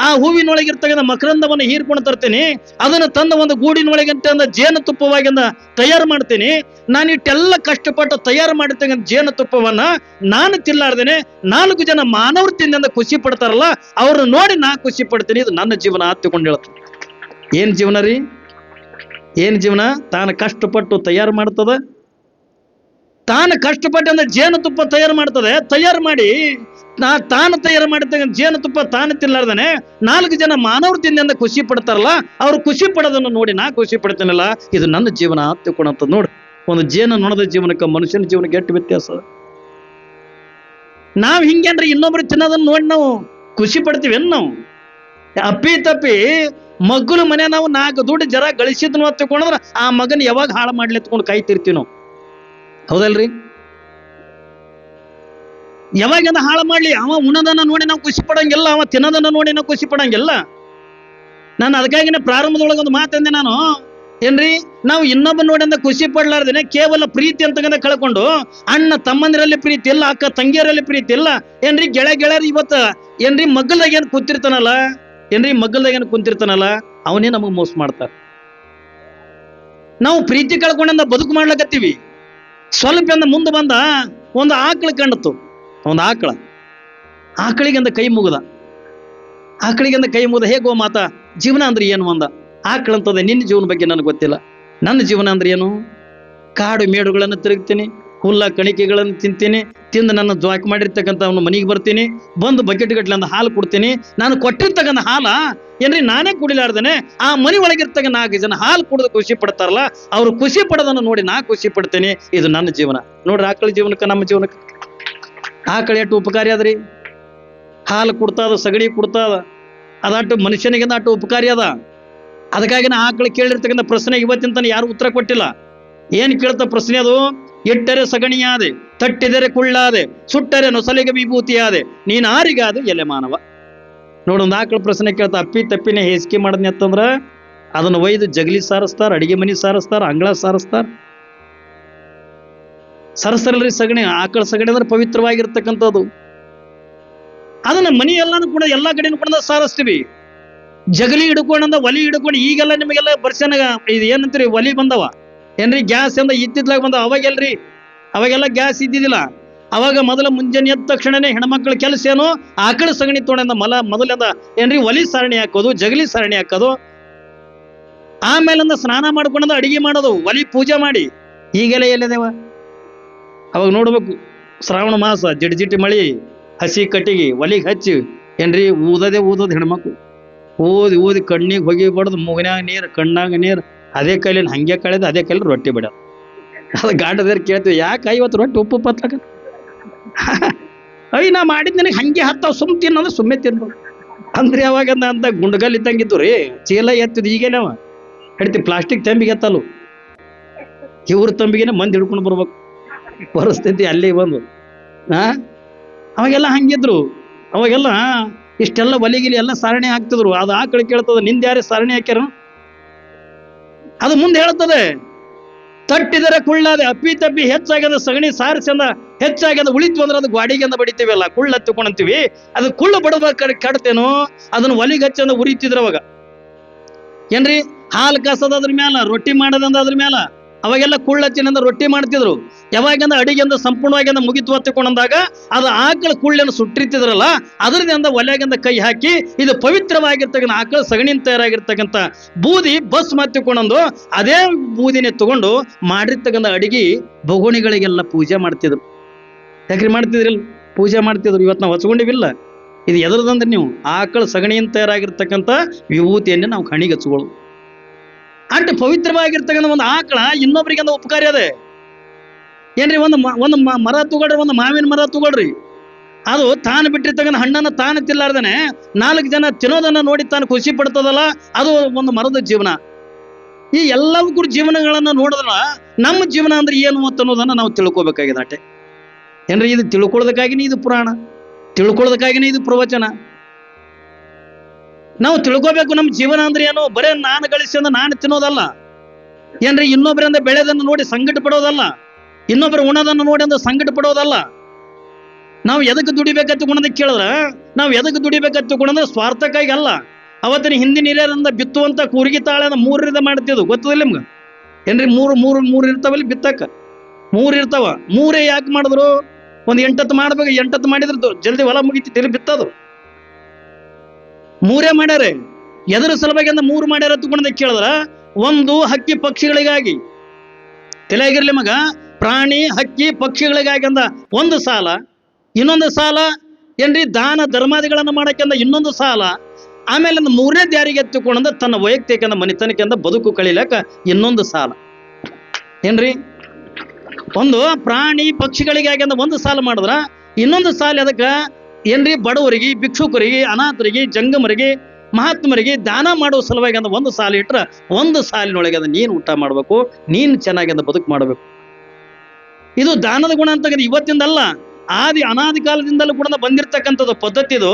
ಆ ಹೂವಿನೊಳಗಿರ್ತಕ್ಕಂಥ ಮಕರಂದವನ್ನು ಹೀರ್ಕೊಂಡು ತರ್ತೀನಿ, ಅದನ್ನು ತಂದ ಒಂದು ಗೂಡಿನೊಳಗೆ ಜೇನುತುಪ್ಪವಾಗಿ ತಯಾರು ಮಾಡ್ತೀನಿ. ನಾನು ಇಟ್ಟೆಲ್ಲ ಕಷ್ಟಪಟ್ಟು ತಯಾರು ಮಾಡಿರ್ತಕ್ಕಂಥ ಜೇನುತುಪ್ಪವನ್ನ ನಾನು ತಿಲ್ಲಾರ್ದೇನೆ ನಾಲ್ಕು ಜನ ಮಾನವರು ತಿಂದಿಂದ ಖುಷಿ ಪಡ್ತಾರಲ್ಲ, ಅವ್ರನ್ನ ನೋಡಿ ನಾ ಖುಷಿ ಪಡ್ತೀನಿ, ಇದು ನನ್ನ ಜೀವನ ಹತ್ತಿಕೊಂಡು ಹೇಳ್ತೀನಿ. ಏನ್ ಜೀವನ ರೀ? ಏನ್ ಜೀವನ? ತಾನು ಕಷ್ಟಪಟ್ಟು ತಯಾರು ಮಾಡ್ತದ ತಾನು ಕಷ್ಟಪಟ್ಟು ಜೇನುತುಪ್ಪ ತಯಾರು ಮಾಡ್ತದೆ, ತಯಾರು ಮಾಡಿ, ನಾ ತಾನು ತಯಾರು ಮಾಡಿದ ಜೇನುತುಪ್ಪ ತಾನು ತಿನ್ನಲಾರ್ದನೆ, ನಾಲ್ಕು ಜನ ಮಾನವರು ತಿಂದ ಖುಷಿ ಪಡ್ತಾರಲ್ಲ, ಅವ್ರು ಖುಷಿ ಪಡೋದನ್ನು ನೋಡಿ ನಾ ಖುಷಿ ಪಡ್ತೀನಲ್ಲ, ಇದು ನನ್ನ ಜೀವನ ತಿಳ್ಕೊಳಂತ ನೋಡಿ. ಒಂದು ಜೇನು ನೊಣದ ಜೀವನಕ್ಕೆ ಮನುಷ್ಯನ ಜೀವನಕ್ಕೆ ಎಷ್ಟು ವ್ಯತ್ಯಾಸ? ನಾವು ಹಿಂಗೇನ್ರಿ ಇನ್ನೊಬ್ರು ತಿನ್ನೋದನ್ನ ನೋಡಿ ನಾವು ಖುಷಿ ಪಡ್ತೀವಿ ನಾವು? ಅಪ್ಪಿ ತಪ್ಪಿ ಮಗ್ಗಲು ಮನೆ ನಾವು ನಾಲ್ಕು ದುಡ್ಡು ಜರ ಗಳಿಸಿದ್ನು ತಿಳ್ಕೊಂಡ್ರೆ ಆ ಮಗನ ಯಾವಾಗ ಹಾಳು ಮಾಡ್ಲಿ ಎತ್ಕೊಂಡು ಕಾಯ್ತಿರ್ತೀವಿ ನಾವು. ಹೌದಲ್ರಿ? ಯಾವಾಗ ಹಾಳು ಮಾಡ್ಲಿ, ಅವ ಉಣದನ್ನ ನೋಡಿ ನಾವು ಖುಷಿ ಪಡಂಗಿಲ್ಲ, ಅವ ತಿನ್ನೋದನ್ನ ನೋಡಿ ನಾವು ಖುಷಿ ಪಡಂಗಿಲ್ಲ. ನಾನು ಅದಕ್ಕಾಗಿನೇ ಪ್ರಾರಂಭದೊಳಗೆ ಒಂದು ಮಾತಂದೆ ನಾನು. ಏನ್ರಿ, ನಾವು ಇನ್ನೊಬ್ಬ ನೋಡಿ ಅಂತ ಖುಷಿ ಪಡ್ಲಾರ್ದೇನೆ ಕೇವಲ ಪ್ರೀತಿ ಅಂತಕಂದ ಕಳ್ಕೊಂಡು, ಅಣ್ಣ ತಮ್ಮಂದಿರಲ್ಲಿ ಪ್ರೀತಿ ಇಲ್ಲ, ಅಕ್ಕ ತಂಗಿಯರಲ್ಲಿ ಪ್ರೀತಿ ಇಲ್ಲ, ಏನ್ರಿ ಗೆಳೆ ಗೆಳೆಯರು ಇವತ್ತ, ಏನ್ರಿ ಮಗ್ಗಲ್ದಾಗ ಏನು ಕೂತಿರ್ತಾನಲ್ಲ, ಏನ್ರಿ ಮಗ್ಗಲ್ದಾಗ ಏನು ಕುಂತಿರ್ತಾನಲ್ಲ, ಅವನೇ ನಮಗೆ ಮೋಸ ಮಾಡ್ತಾರ. ನಾವು ಪ್ರೀತಿ ಕಳ್ಕೊಂಡಂದ ಬದುಕು ಮಾಡ್ಲಕತ್ತೀವಿ. ಸ್ವಲ್ಪ ಅಂದ ಮುಂದೆ ಬಂದ ಒಂದು ಆಕಳ ಕಂಡತು ಒಂದು ಆಕಳ. ಆಕಳಿಗೆಂದ ಕೈ ಮುಗದ. ಆಕಳಿಗೆಂದ ಕೈ ಮುಗದ. ಹೇಗೋ ಮಾತ, ಜೀವನ ಅಂದ್ರೆ ಏನು ಅಂದ? ಆಕಳ ಅಂತದೆ, ನಿನ್ನ ಜೀವನ ಬಗ್ಗೆ ನನಗೆ ಗೊತ್ತಿಲ್ಲ. ನನ್ನ ಜೀವನ ಅಂದ್ರೆ ಏನು? ಕಾಡು ಮೇಡುಗಳನ್ನು ತಿರುಗ್ತೀನಿ, ಹುಲ್ಲ ಕಣಿಕೆಗಳನ್ನು ತಿಂತೀನಿ, ತಿಂದು ನನ್ನ ಜ್ವಾಕ್ ಮಾಡಿರ್ತಕ್ಕಂಥ ಅವನು ಮನೆಗೆ ಬರ್ತೀನಿ, ಬಂದು ಬಕೆಟ್ ಅಂದ ಹಾಲು ಕೊಡ್ತೀನಿ. ನಾನು ಕೊಟ್ಟಿರ್ತಕ್ಕಂಥ ಹಾಲ ಏನ್ರಿ, ನಾನೇ ಕುಡಿಲಾರ್ದೇನೆ? ಆ ಮನೆ ಒಳಗಿರ್ತಕ್ಕ ನಾಲ್ಕು ಜನ ಹಾಲು ಕುಡಿದು ಖುಷಿ ಪಡ್ತಾರಲ್ಲ, ಅವ್ರು ಖುಷಿ ಪಡೋದನ್ನು ನೋಡಿ ನಾ ಖುಷಿ ಪಡ್ತೇನೆ. ಇದು ನನ್ನ ಜೀವನ. ನೋಡ್ರಿ, ಆಕಳ ಜೀವನಕ್ಕ, ನಮ್ಮ ಜೀವನಕ್ಕೆ. ಆಕಳ ಎಷ್ಟು ಉಪಕಾರಿ ಅದ್ರಿ ಹಾಲು ಕುಡ್ತಾದ ಸಗಣಿ ಕುಡ್ತಾದ ಅದಾಟು ಮನುಷ್ಯನಿಗಿಂತ ಅಟ್ಟು ಉಪಕಾರಿ ಅದ. ಅದಕ್ಕಾಗಿ ನಾ ಆಕಳು ಕೇಳಿರ್ತಕ್ಕಂಥ ಪ್ರಶ್ನೆ ಇವತ್ತಿನ ತನಕ ಯಾರು ಉತ್ತರ ಕೊಟ್ಟಿಲ್ಲ. ಏನ್ ಕೇಳ್ತ ಪ್ರಶ್ನೆ ಅದು? ಇಟ್ಟರೆ ಸಗಣಿಯಾದೆ, ತಟ್ಟಿದರೆ ಕುಳ್ಳಾದೆ, ಸುಟ್ಟರೆ ನೊಸಲಿಗೆ ವಿಭೂತಿಯಾದೆ. ನೀನಾರಿಗಾದೆ ಎಲೆ ಮಾನವ ನೋಡೊಂದು ಆಕಳ ಪ್ರಶ್ನೆ ಕೇಳ್ತಾ, ಅಪ್ಪಿ ತಪ್ಪಿನೇ ಹೇಸಿಗೆ ಮಾಡದ್ನಿ ಅಂತಂದ್ರ, ಅದನ್ನ ಒಯ್ದು ಜಗಲಿ ಸಾರಿಸ್ತಾರ, ಅಡಿಗೆ ಮನಿ ಸಾರಿಸ್ತಾರ, ಅಂಗಳ ಸಾರಿಸ್ತಾರ. ಸರಸರಲ್ರಿ ಸಗಣಿ, ಆಕಳ ಸಗಣಿ ಅಂದ್ರೆ ಪವಿತ್ರವಾಗಿರ್ತಕ್ಕಂಥದ್ದು. ಅದನ್ನ ಮನಿ ಎಲ್ಲಾನು ಕೂಡ ಎಲ್ಲಾ ಕಡೆನೂ ಕೂಡ ಸಾರಿಸ್ತೀವಿ. ಜಗಲಿ ಹಿಡ್ಕೊಂಡಂದ ಒಲಿ ಹಿಡ್ಕೊಂಡು, ಈಗೆಲ್ಲ ನಿಮಗೆಲ್ಲ ಬರ್ಸನಾಗ ಇದು ಏನಂತೀರಿ, ಒಲಿ ಬಂದವ. ಏನ್ರಿ, ಗ್ಯಾಸ್ ಎಂದ ಇತ್ತಿದ್ಲಾಗ ಬಂದವ, ಅವಾಗೆಲ್ರಿ, ಅವಾಗೆಲ್ಲ ಗ್ಯಾಸ್ ಇದ್ದಿದ್ದಿಲ್ಲ. ಅವಾಗ ಮೊದಲ ಮುಂಜಾನೆ ಎದ್ದ ತಕ್ಷಣನೇ ಹೆಣ್ಮಕ್ಳ ಕೆಲಸ ಏನು? ಆಕಳ ಸಗಣಿ ತೊಗೊಂಡ ಮಲ ಮೊದಲಿಂದ ಏನ್ರಿ? ಒಲಿ ಸರಣಿ ಹಾಕೋದು, ಜಗಲಿ ಸರಣಿ ಹಾಕೋದು. ಆಮೇಲಿಂದ ಸ್ನಾನ ಮಾಡ್ಕೊಂಡ ಅಡಿಗೆ ಮಾಡೋದು, ಒಲಿ ಪೂಜೆ ಮಾಡಿ. ಈಗೆಲ್ಲ ಎಲ್ಲಿದೇವ? ಅವಾಗ ನೋಡ್ಬೇಕು, ಶ್ರಾವಣ ಮಾಸ ಜಿಟಿ ಮಳಿ, ಹಸಿ ಕಟ್ಟಿಗೆ ಒಲಿಗೆ ಹಚ್ಚಿ. ಏನ್ರಿ? ಊದದೆ ಊದೋದು ಹೆಣ್ಮಕ್ಳು. ಓದಿ ಓದಿ ಕಣ್ಣಿಗೆ ಹೋಗಿ ಬಡ್ದು, ಮೂಗನ್ಯಾಗ ನೀರು, ಕಣ್ಣಾಗ ನೀರು. ಅದೇ ಕೈಲಿನ ಹಂಗೆ ಕಳೆದು ಅದೇ ಕೈಲಿ ರೊಟ್ಟಿ ಬಿಡ ಅದು ಗಾಂಡದೇರ್ ಕೇಳ್ತೀವಿ, ಯಾಕೆ ಐವತ್ತು ರೊಟ್ಟಿ ಉಪ್ಪು ಪತ್ಲಕ ಅಯ್ಯ, ನಾ ಮಾಡಿದ್ ನನಗೆ ಹಂಗೆ ಹತ್ತಾವ, ಸುಮ್ ತಿನ್ನೋದು ಸುಮ್ಮನೆ ತಿನ್ಬೋದು. ಅಂದ್ರೆ ಯಾವಾಗ ಅಂತ ಗುಂಡಗಲ್ ಇದ್ದಂಗಿದ್ದು ರೀ, ಚೀಲ ಎತ್ತಿದ್ ಈಗೇನೆ ಹೇಳ್ತಿ ಪ್ಲಾಸ್ಟಿಕ್ ತಂಬಿಗೆ ಎತ್ತಲು ಇವ್ರ ತಂಬಿಗೆನೆ ಮಂದಿ ಹಿಡ್ಕೊಂಡು ಬರ್ಬೇಕು. ಪರಿಸ್ಥಿತಿ ಅಲ್ಲಿ ಬಂದು. ಹಾ ಅವಾಗೆಲ್ಲ ಹಂಗಿದ್ರು. ಅವಾಗೆಲ್ಲ ಇಷ್ಟೆಲ್ಲ ಒಲಿಗಿಲಿ ಎಲ್ಲ ಸಾರಣೆ ಹಾಕ್ತಿದ್ರು ಅದು ಆಕಳಿ ಕೇಳ್ತದ, ನಿಂದ ಯಾರೇ ಸಾರಣೆ ಹಾಕ್ಯಾರ? ಅದು ಮುಂದೆ ಹೇಳ್ತದೆ ತಟ್ಟಿದರೆ ಕುಳ್ಳಾದ, ಅಪ್ಪಿ ತಪ್ಪಿ ಹೆಚ್ಚಾಗದ ಸಗಣಿ ಸಾರಿಸಂದ ಹೆಚ್ಚಾಗದ ಉಳಿತು ಅಂದ್ರೆ ಅದು ಗಾಡಿಗೆಂದ ಬಡಿತೀವಲ್ಲ ಕುಳ್ಳ ಹತ್ತಿಕೊಂಡಂತೀವಿ ಅದು ಕುಳ್ಳು ಬಡದ ಕಡ್ತೇನೋ, ಅದನ್ನ ಒಲಿಗೆ ಹಚ್ಚಂದ ಉರಿತಿದ್ರ ಅವಾಗ. ಏನ್ರಿ? ಹಾಲು ಕಸದ ಅದ್ರ ಮ್ಯಾಲ, ರೊಟ್ಟಿ ಮಾಡದಂದ ಅದ್ರ ಮ್ಯಾಲ, ಅವಾಗೆಲ್ಲ ಕುಳ್ಳ ಹಚ್ಚಿನಿಂದ ರೊಟ್ಟಿ ಮಾಡ್ತಿದ್ರು. ಯಾವಾಗಿಂದ ಅಡಿಗೆಂದ ಸಂಪೂರ್ಣವಾಗಿಂದ ಮುಗಿತು ಹೊತ್ತಿಕೊಂಡಾಗ ಅದು ಆಕಳ ಕುಳ್ಳನ್ನು ಸುಟ್ಟಿರ್ತಿದ್ರಲ್ಲ, ಅದರಿಂದ ಒಲೆಗಿಂದ ಕೈ ಹಾಕಿ ಇದು ಪವಿತ್ರವಾಗಿರ್ತಕ್ಕಂಥ ಆಕಳ ಸಗಣಿಯಿಂದ ತಯಾರಾಗಿರ್ತಕ್ಕಂಥ ಬೂದಿ, ಬಸ್ ಮತ್ತಿಕೊಂಡಂದು ಅದೇ ಬೂದಿನೇ ತಗೊಂಡು ಮಾಡಿರ್ತಕ್ಕಂಥ ಅಡಿಗೆ ಬೊಗುಣಿಗಳಿಗೆಲ್ಲ ಪೂಜೆ ಮಾಡ್ತಿದ್ರು. ಯಾಕ್ರಿ ಮಾಡ್ತಿದ್ರಿಲ್ಲ? ಪೂಜೆ ಮಾಡ್ತಿದ್ರು. ಇವತ್ತು ನಾವು ಹಚ್ಕೊಂಡಿವಿಲ್ಲ. ಇದು ಎದ್ರದಂದ್ರೆ ನೀವು ಆಕಳ ಸಗಣಿಯಿಂದ ತಯಾರಾಗಿರ್ತಕ್ಕಂಥ ವಿಭೂತಿಯನ್ನೇ ನಾವು ಕಣಿಗೆ ಹಚ್ಕೊಳ್ಳೋದು. ಅಷ್ಟು ಪವಿತ್ರವಾಗಿರ್ತಕ್ಕಂಥ ಒಂದು ಆಕಳ ಇನ್ನೊಬ್ಬರಿಗೆ ಅಂದ ಉಪಕಾರಿ ಅದೇ. ಏನ್ರಿ, ಒಂದು ಒಂದು ಮರ ತಗೊಳ್ರಿ, ಒಂದು ಮಾವಿನ ಮರ ತಗೊಳ್ರಿ. ಅದು ತಾನು ಬಿಟ್ಟಿರ್ತಕ್ಕಂಥ ಹಣ್ಣನ್ನು ತಾನು ತಿಲ್ಲಾರ್ದೇನೆ ನಾಲ್ಕು ಜನ ತಿನ್ನೋದನ್ನು ನೋಡಿ ತಾನು ಖುಷಿ ಪಡ್ತದಲ್ಲ, ಅದು ಒಂದು ಮರದ ಜೀವನ. ಈ ಎಲ್ಲವೂ ಜೀವನಗಳನ್ನು ಜೀವನಗಳನ್ನ ನೋಡಿದ್ರ ನಮ್ಮ ಜೀವನ ಅಂದ್ರೆ ಏನು ಅಂತ ಅನ್ನೋದನ್ನು ನಾವು ತಿಳ್ಕೊಬೇಕಾಗಿದೆ ಅಟೆ ಏನ್ರಿ, ಇದು ತಿಳ್ಕೊಳ್ಳೋದಕ್ಕಾಗಿನೇ ಇದು ಪುರಾಣ, ತಿಳ್ಕೊಳ್ಳೋದಕ್ಕಾಗಿನೇ ಇದು ಪ್ರವಚನ. ನಾವು ತಿಳ್ಕೊಬೇಕು ನಮ್ಮ ಜೀವನ ಅಂದ್ರೆ ಏನು? ಬರೇ ನಾನು ಗಳಿಸಿ ಅಂದ್ರೆ ನಾನು ತಿನ್ನೋದಲ್ಲ. ಏನ್ರಿ ಇನ್ನೊಬ್ಬರಿಂದ ಬೆಳೆದನ್ನು ನೋಡಿ ಸಂಕಟ ಪಡೋದಲ್ಲ ಇನ್ನೊಬ್ಬರ ಉಣದನ್ನು ನೋಡಿ ಅಂದ್ರೆ ಸಂಕಟ ಪಡೋದಲ್ಲ. ನಾವು ಎದಕ್ಕೆ ದುಡಿಬೇಕತ್ತು ಗುಣದ ಕೇಳಿದ್ರೆ? ನಾವು ಎದಕ್ಕೆ ದುಡಿಬೇಕತ್ತು ಗುಣದ ಸ್ವಾರ್ಥಕ್ಕಾಗಿ ಅಲ್ಲ. ಅವತ್ತಿನ ಹಿಂದಿನ ಹಿರಿಯರಿಂದ ಬಿತ್ತುವಂತ ಕೂರ್ಗಿ ತಾಳೆ ಮೂರರಿಂದ ಮಾಡ್ತಿದ್ದು. ಗೊತ್ತದಿಲ್ಲ ನಿಮ್ಗೆ? ಏನ್ರಿ ಮೂರು ಮೂರು ಮೂರು ಇರ್ತಾವಲ್ಲಿ ಬಿತ್ತಕ್ಕ ಮೂರು ಇರ್ತಾವ. ಮೂರೇ ಯಾಕೆ ಮಾಡಿದ್ರು? ಒಂದು ಎಂಟತ್ತು ಮಾಡ್ಬೇಕು, ಎಂಟತ್ತು ಮಾಡಿದ್ರೆ ಜಲ್ದಿ ಹೊಲ ಮುಗಿತಿ ತಿಳಿ ಬಿತ್ತದು. ಮೂರೇ ಮಾಡ್ಯಾರೆ. ಎದರ ಸಲುವಾಗಿ ಅಂದ್ರೆ ಮೂರು ಮಾಡ್ಯಾರ ಗುಣದ ಕೇಳಿದ್ರ? ಒಂದು ಹಕ್ಕಿ ಪಕ್ಷಿಗಳಿಗಾಗಿ. ತಲೆಯಾಗಿರ್ಲಿ ಮಗ ಪ್ರಾಣಿ, ಹಕ್ಕಿ ಪಕ್ಷಿಗಳಿಗಾಗಿ ಅಂದ ಒಂದು ಸಾಲ, ಇನ್ನೊಂದು ಸಾಲ, ಏನ್ರಿ, ದಾನ, ಧರ್ಮಾದಿಗಳನ್ನು ಮಾಡಕ್ಕೆಂದ ಇನ್ನೊಂದು ಸಾಲ, ಆಮೇಲೆ ಮೂರನೇ ದಾರಿಗೆ ಎತ್ತಿಕೊಂಡ ತನ್ನ ವೈಯಕ್ತಿಕ ಮನೆತನಕ್ಕಿಂದ ಬದುಕು ಕಳಿಲಕ್ಕ ಇನ್ನೊಂದು ಸಾಲ. ಏನ್ರಿ, ಒಂದು ಪ್ರಾಣಿ, ಪಕ್ಷಿಗಳಿಗಾಗಿಂದ ಒಂದು ಸಾಲ ಮಾಡಿದ್ರ ಇನ್ನೊಂದು ಸಾಲ ಅದಕ್ಕೆ ಏನ್ರಿ, ಬಡವರಿಗೆ, ಭಿಕ್ಷುಕರಿಗೆ, ಅನಾಥರಿಗೆ, ಜಂಗಮರಿಗೆ, ಮಹಾತ್ಮರಿಗೆ ದಾನ ಮಾಡುವ ಸಲುವಾಗಿ ಒಂದು ಸಾಲ ಇಟ್ರ ಒಂದು ಸಾಲಿನೊಳಗೆ ಅದ ನೀನು ಊಟ ಮಾಡಬೇಕು, ನೀನು ಚೆನ್ನಾಗಿಂದ ಬದುಕು ಮಾಡಬೇಕು. ಇದು ದಾನದ ಗುಣ ಅಂತ ಇವತ್ತಿಂದಲ್ಲ ಆದಿ ಅನಾದಿ ಕಾಲದಿಂದಲೂ ಕೂಡ ಬಂದಿರತಕ್ಕಂಥದ್ದು ಪದ್ಧತಿ ಇದು.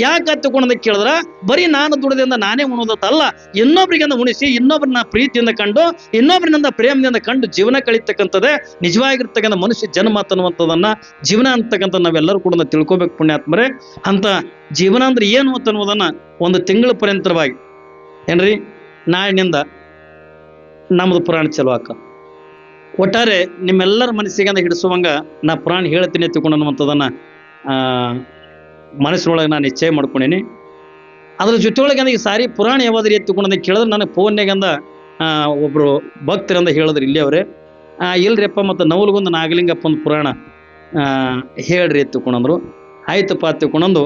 ಯಾಕೆ ಗುಣದ ಕೇಳಿದ್ರ, ಬರೀ ನಾನು ದುಡದಿಂದ ನಾನೇ ಉಣೋದತ್ತಲ್ಲ ಇನ್ನೊಬ್ರಿಗಿಂದ ಉಣಿಸಿ ಇನ್ನೊಬ್ಬರನ್ನ ಪ್ರೀತಿಯಿಂದ ಕಂಡು ಇನ್ನೊಬ್ರಿಂದ ಪ್ರೇಮದಿಂದ ಕಂಡು ಜೀವನ ಕಳೀತಕ್ಕಂಥದ್ದೇ ನಿಜವಾಗಿರ್ತಕ್ಕಂಥ ಮನುಷ್ಯ ಜನ್ಮ ಅನ್ನುವಂಥದ್ದನ್ನ ಜೀವನ ಅಂತಕ್ಕಂಥ ನಾವೆಲ್ಲರೂ ಕೂಡ ತಿಳ್ಕೊಬೇಕು ಪುಣ್ಯಾತ್ಮರೇ. ಅಂತ ಜೀವನ ಅಂದ್ರೆ ಏನು ಅಂತ ಅನ್ನೋದನ್ನ ಒಂದು ತಿಂಗಳ ಪರ್ಯಂತರವಾಗಿ ಏನ್ರಿ? ನಾಳಿನಿಂದ ನಮ್ಮದು ಪುರಾಣ ಚಲುವಾಕ ಒಟ್ಟಾರೆ ನಿಮ್ಮೆಲ್ಲರ ಮನಸ್ಸಿಗೆ ಹಿಡಿಸುವಂಗ ನಾ ಪುರಾಣ ಹೇಳ್ತೀನಿ ತಿಳ್ಕೊಂಡು ಆ, ಮನಸ್ಸಿನೊಳಗೆ ನಾನು ನಿಶ್ಚಯ ಮಾಡ್ಕೊಂಡೇನಿ. ಅದ್ರ ಜೊತೆಯೊಳಗೆ ಈ ಸಾರಿ ಪುರಾಣ ಯಾವ್ದು ಎತ್ತಿಕೊಂಡಂತ ಕೇಳಿದ್ರೆ ನನಗೆ ಫೋನ್ಯಾಗಂದ ಒಬ್ರು ಭಕ್ತರಂದ ಹೇಳಿದ್ರು ಇಲ್ಲಿ ಅವರೇ. ಇಲ್ರಿಯಪ್ಪ ಮತ್ತು ನವಲ್ಗೊಂದು ನಾಗಲಿಂಗಪ್ಪ ಒಂದು ಪುರಾಣ ಆ, ಹೇಳ್ರಿ ಎತ್ತಿಕೊಂಡಂದ್ರು ಆಯ್ತಪ್ಪ ತಿಳ್ಕೊಂಡಂದು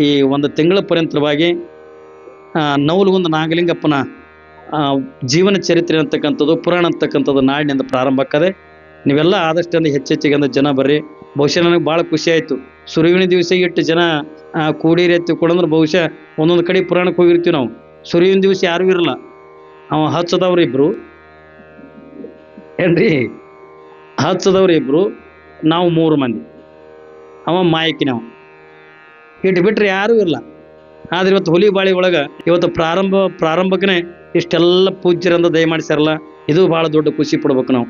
ಈ ಒಂದು ತಿಂಗಳ ಪರ್ಯಂತರವಾಗಿ ಆ, ನವಲ್ಗೊಂದು ನಾಗಲಿಂಗಪ್ಪನ ಆ, ಜೀವನ ಚರಿತ್ರೆ ಅಂತಕ್ಕಂಥದ್ದು ಪುರಾಣ ಅಂತಕ್ಕಂಥದ್ದು ನಾಡಿನಿಂದ ಪ್ರಾರಂಭ ಆಗ್ತದೆ. ನೀವೆಲ್ಲ ಆದಷ್ಟು ಹೆಚ್ಚೆಚ್ಚಿಗೆ ಅಂದ್ರೆ ಜನ ಬರ್ರಿ. ಬಹುಶಃ ನನಗೆ ಭಾಳ ಖುಷಿ ಆಯಿತು. ಸುರುವಿನ ದಿವಸ ಇಟ್ಟು ಜನ ಕೂಡಿರಿ ಎತ್ತಿ ಅಂದ್ರೆ ಬಹುಶಃ ಒಂದೊಂದು ಕಡೆ ಪುರಾಣಕ್ಕೆ ಹೋಗಿರ್ತೀವಿ ನಾವು. ಸುರುವಿನ ದಿವಸ ಯಾರೂ ಇರಲ್ಲ. ಅವ ಹಚ್ಚದವ್ರು ಇಬ್ರು. ಏನ್ರಿ? ಹಚ್ಚದವ್ರು ಇಬ್ರು. ನಾವು ಮೂರು ಮಂದಿ. ಅವ ಮಾಯಕಿನವ. ಇಟ್ಟು ಬಿಟ್ರೆ ಯಾರೂ ಇರಲ್ಲ. ಆದ್ರೆ ಇವತ್ತು ಹುಲಿ ಬಾಳಿ ಒಳಗೆ ಇವತ್ತು ಪ್ರಾರಂಭ ಪ್ರಾರಂಭಕ್ಕನೆ ಇಷ್ಟೆಲ್ಲ ಪೂಜ್ಯರಂದ ದಯಮಾಡಿಸ್ಯಾರಲ್ಲ ಇದು ಭಾಳ ದೊಡ್ಡ ಖುಷಿ ಪಡ್ಬೇಕು ನಾವು.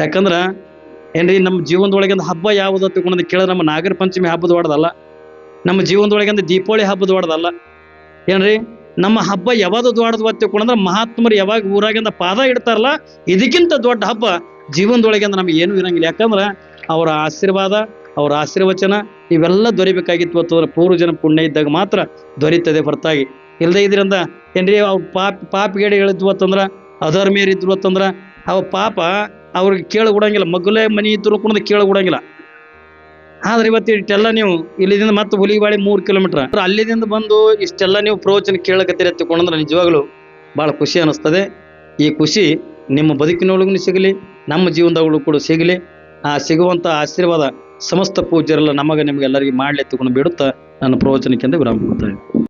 ಯಾಕಂದ್ರೆ, ಏನ್ರಿ, ನಮ್ಮ ಜೀವನದೊಳಗೆ ಹಬ್ಬ ಯಾವುದು ಅಂತ ಕೇಳಿದ್ರೆ ನಮ್ಮ ನಾಗರ ಪಂಚಮಿ ಹಬ್ಬದ ಹೊಡೆದಲ್ಲ ನಮ್ಮ ಜೀವನದೊಳಗೆ ಒಂದು ದೀಪಾವಳಿ ಹಬ್ಬದ ಹೊಡೆದಲ್ಲ ಏನ್ರಿ, ನಮ್ಮ ಹಬ್ಬ ಯಾವಾಗ ದೊಡ್ಡದು ತಿಳ್ಕೊಂಡ್ರೆ ಮಹಾತ್ಮರು ಯಾವಾಗ ಊರಾಗಿಂದ ಪಾದ ಇಡ್ತಾರಲ್ಲ, ಇದಕ್ಕಿಂತ ದೊಡ್ಡ ಹಬ್ಬ ಜೀವನದೊಳಗಿಂದ ನಮ್ಗೆ ಏನು ಇರಂಗಿಲ್ಲ. ಯಾಕಂದ್ರೆ, ಅವರ ಆಶೀರ್ವಾದ, ಅವರ ಆಶೀರ್ವಚನ ಇವೆಲ್ಲ ದೊರಿಬೇಕಾಗಿತ್ತು. ಅಥವಾ ಪೂರ್ವಜನ ಪುಣ್ಯ ಇದ್ದಾಗ ಮಾತ್ರ ದೊರೀತದೆ ಹೊರತಾಗಿ. ಇಲ್ಲದೆ ಇದರಿಂದ ಏನ್ರಿ ಅವ್ರು ಪಾಪ ಪಾಪಿಗೇಡಿ ಹೇಳಿದ್ವು ಅಂತಂದ್ರೆ ಇದ್ರು ಅಂತಂದ್ರ ಅವ ಪಾಪ ಅವ್ರಿಗೆ ಕೇಳಗೊಡಂಗಿಲ್ಲ ಮಗ್ಗಲೇ ಮನಿ ಇದ್ರು ಕೂಡ ಕೇಳಗೊಡಂಗಿಲ್ಲ ಆದ್ರೆ ಇವತ್ತು ಇಷ್ಟೆಲ್ಲ ನೀವು ಇಲ್ಲಿದಿಂದ ಮತ್ತೆ ಹುಲಿಬಾಳಿ ಮೂರು ಕಿಲೋಮೀಟರ್. ಅಲ್ಲಿದಿಂದ ಬಂದು ಇಷ್ಟೆಲ್ಲ ನೀವು ಪ್ರವಚನ ಕೇಳಕತ್ತೀರಿ ಎತ್ತಿಕೊಂಡ್ರೆ ನಿಜವಾಗ್ಲೂ ಭಾಳ ಖುಷಿ ಅನಿಸ್ತದೆ. ಈ ಖುಷಿ ನಿಮ್ಮ ಬದುಕಿನೊಳಗೂ ಸಿಗಲಿ, ನಮ್ಮ ಜೀವನದೊಳಗೂ ಕೂಡ ಸಿಗಲಿ. ಆ ಸಿಗುವಂತ ಆಶೀರ್ವಾದ ಸಮಸ್ತ ಪೂಜ್ಯರೆಲ್ಲ ನಮಗೆ ನಿಮಗೆಲ್ಲರಿಗೆ ಮಾಡ್ಲಿ ಎತ್ತಿಕೊಂಡು ಬಿಡುತ್ತಾ ನನ್ನ ಪ್ರವಚನಕ್ಕೆಂದು ವಿರಾಮ ಕೊಡ್ತಾ ಇದ್ದೀನಿ.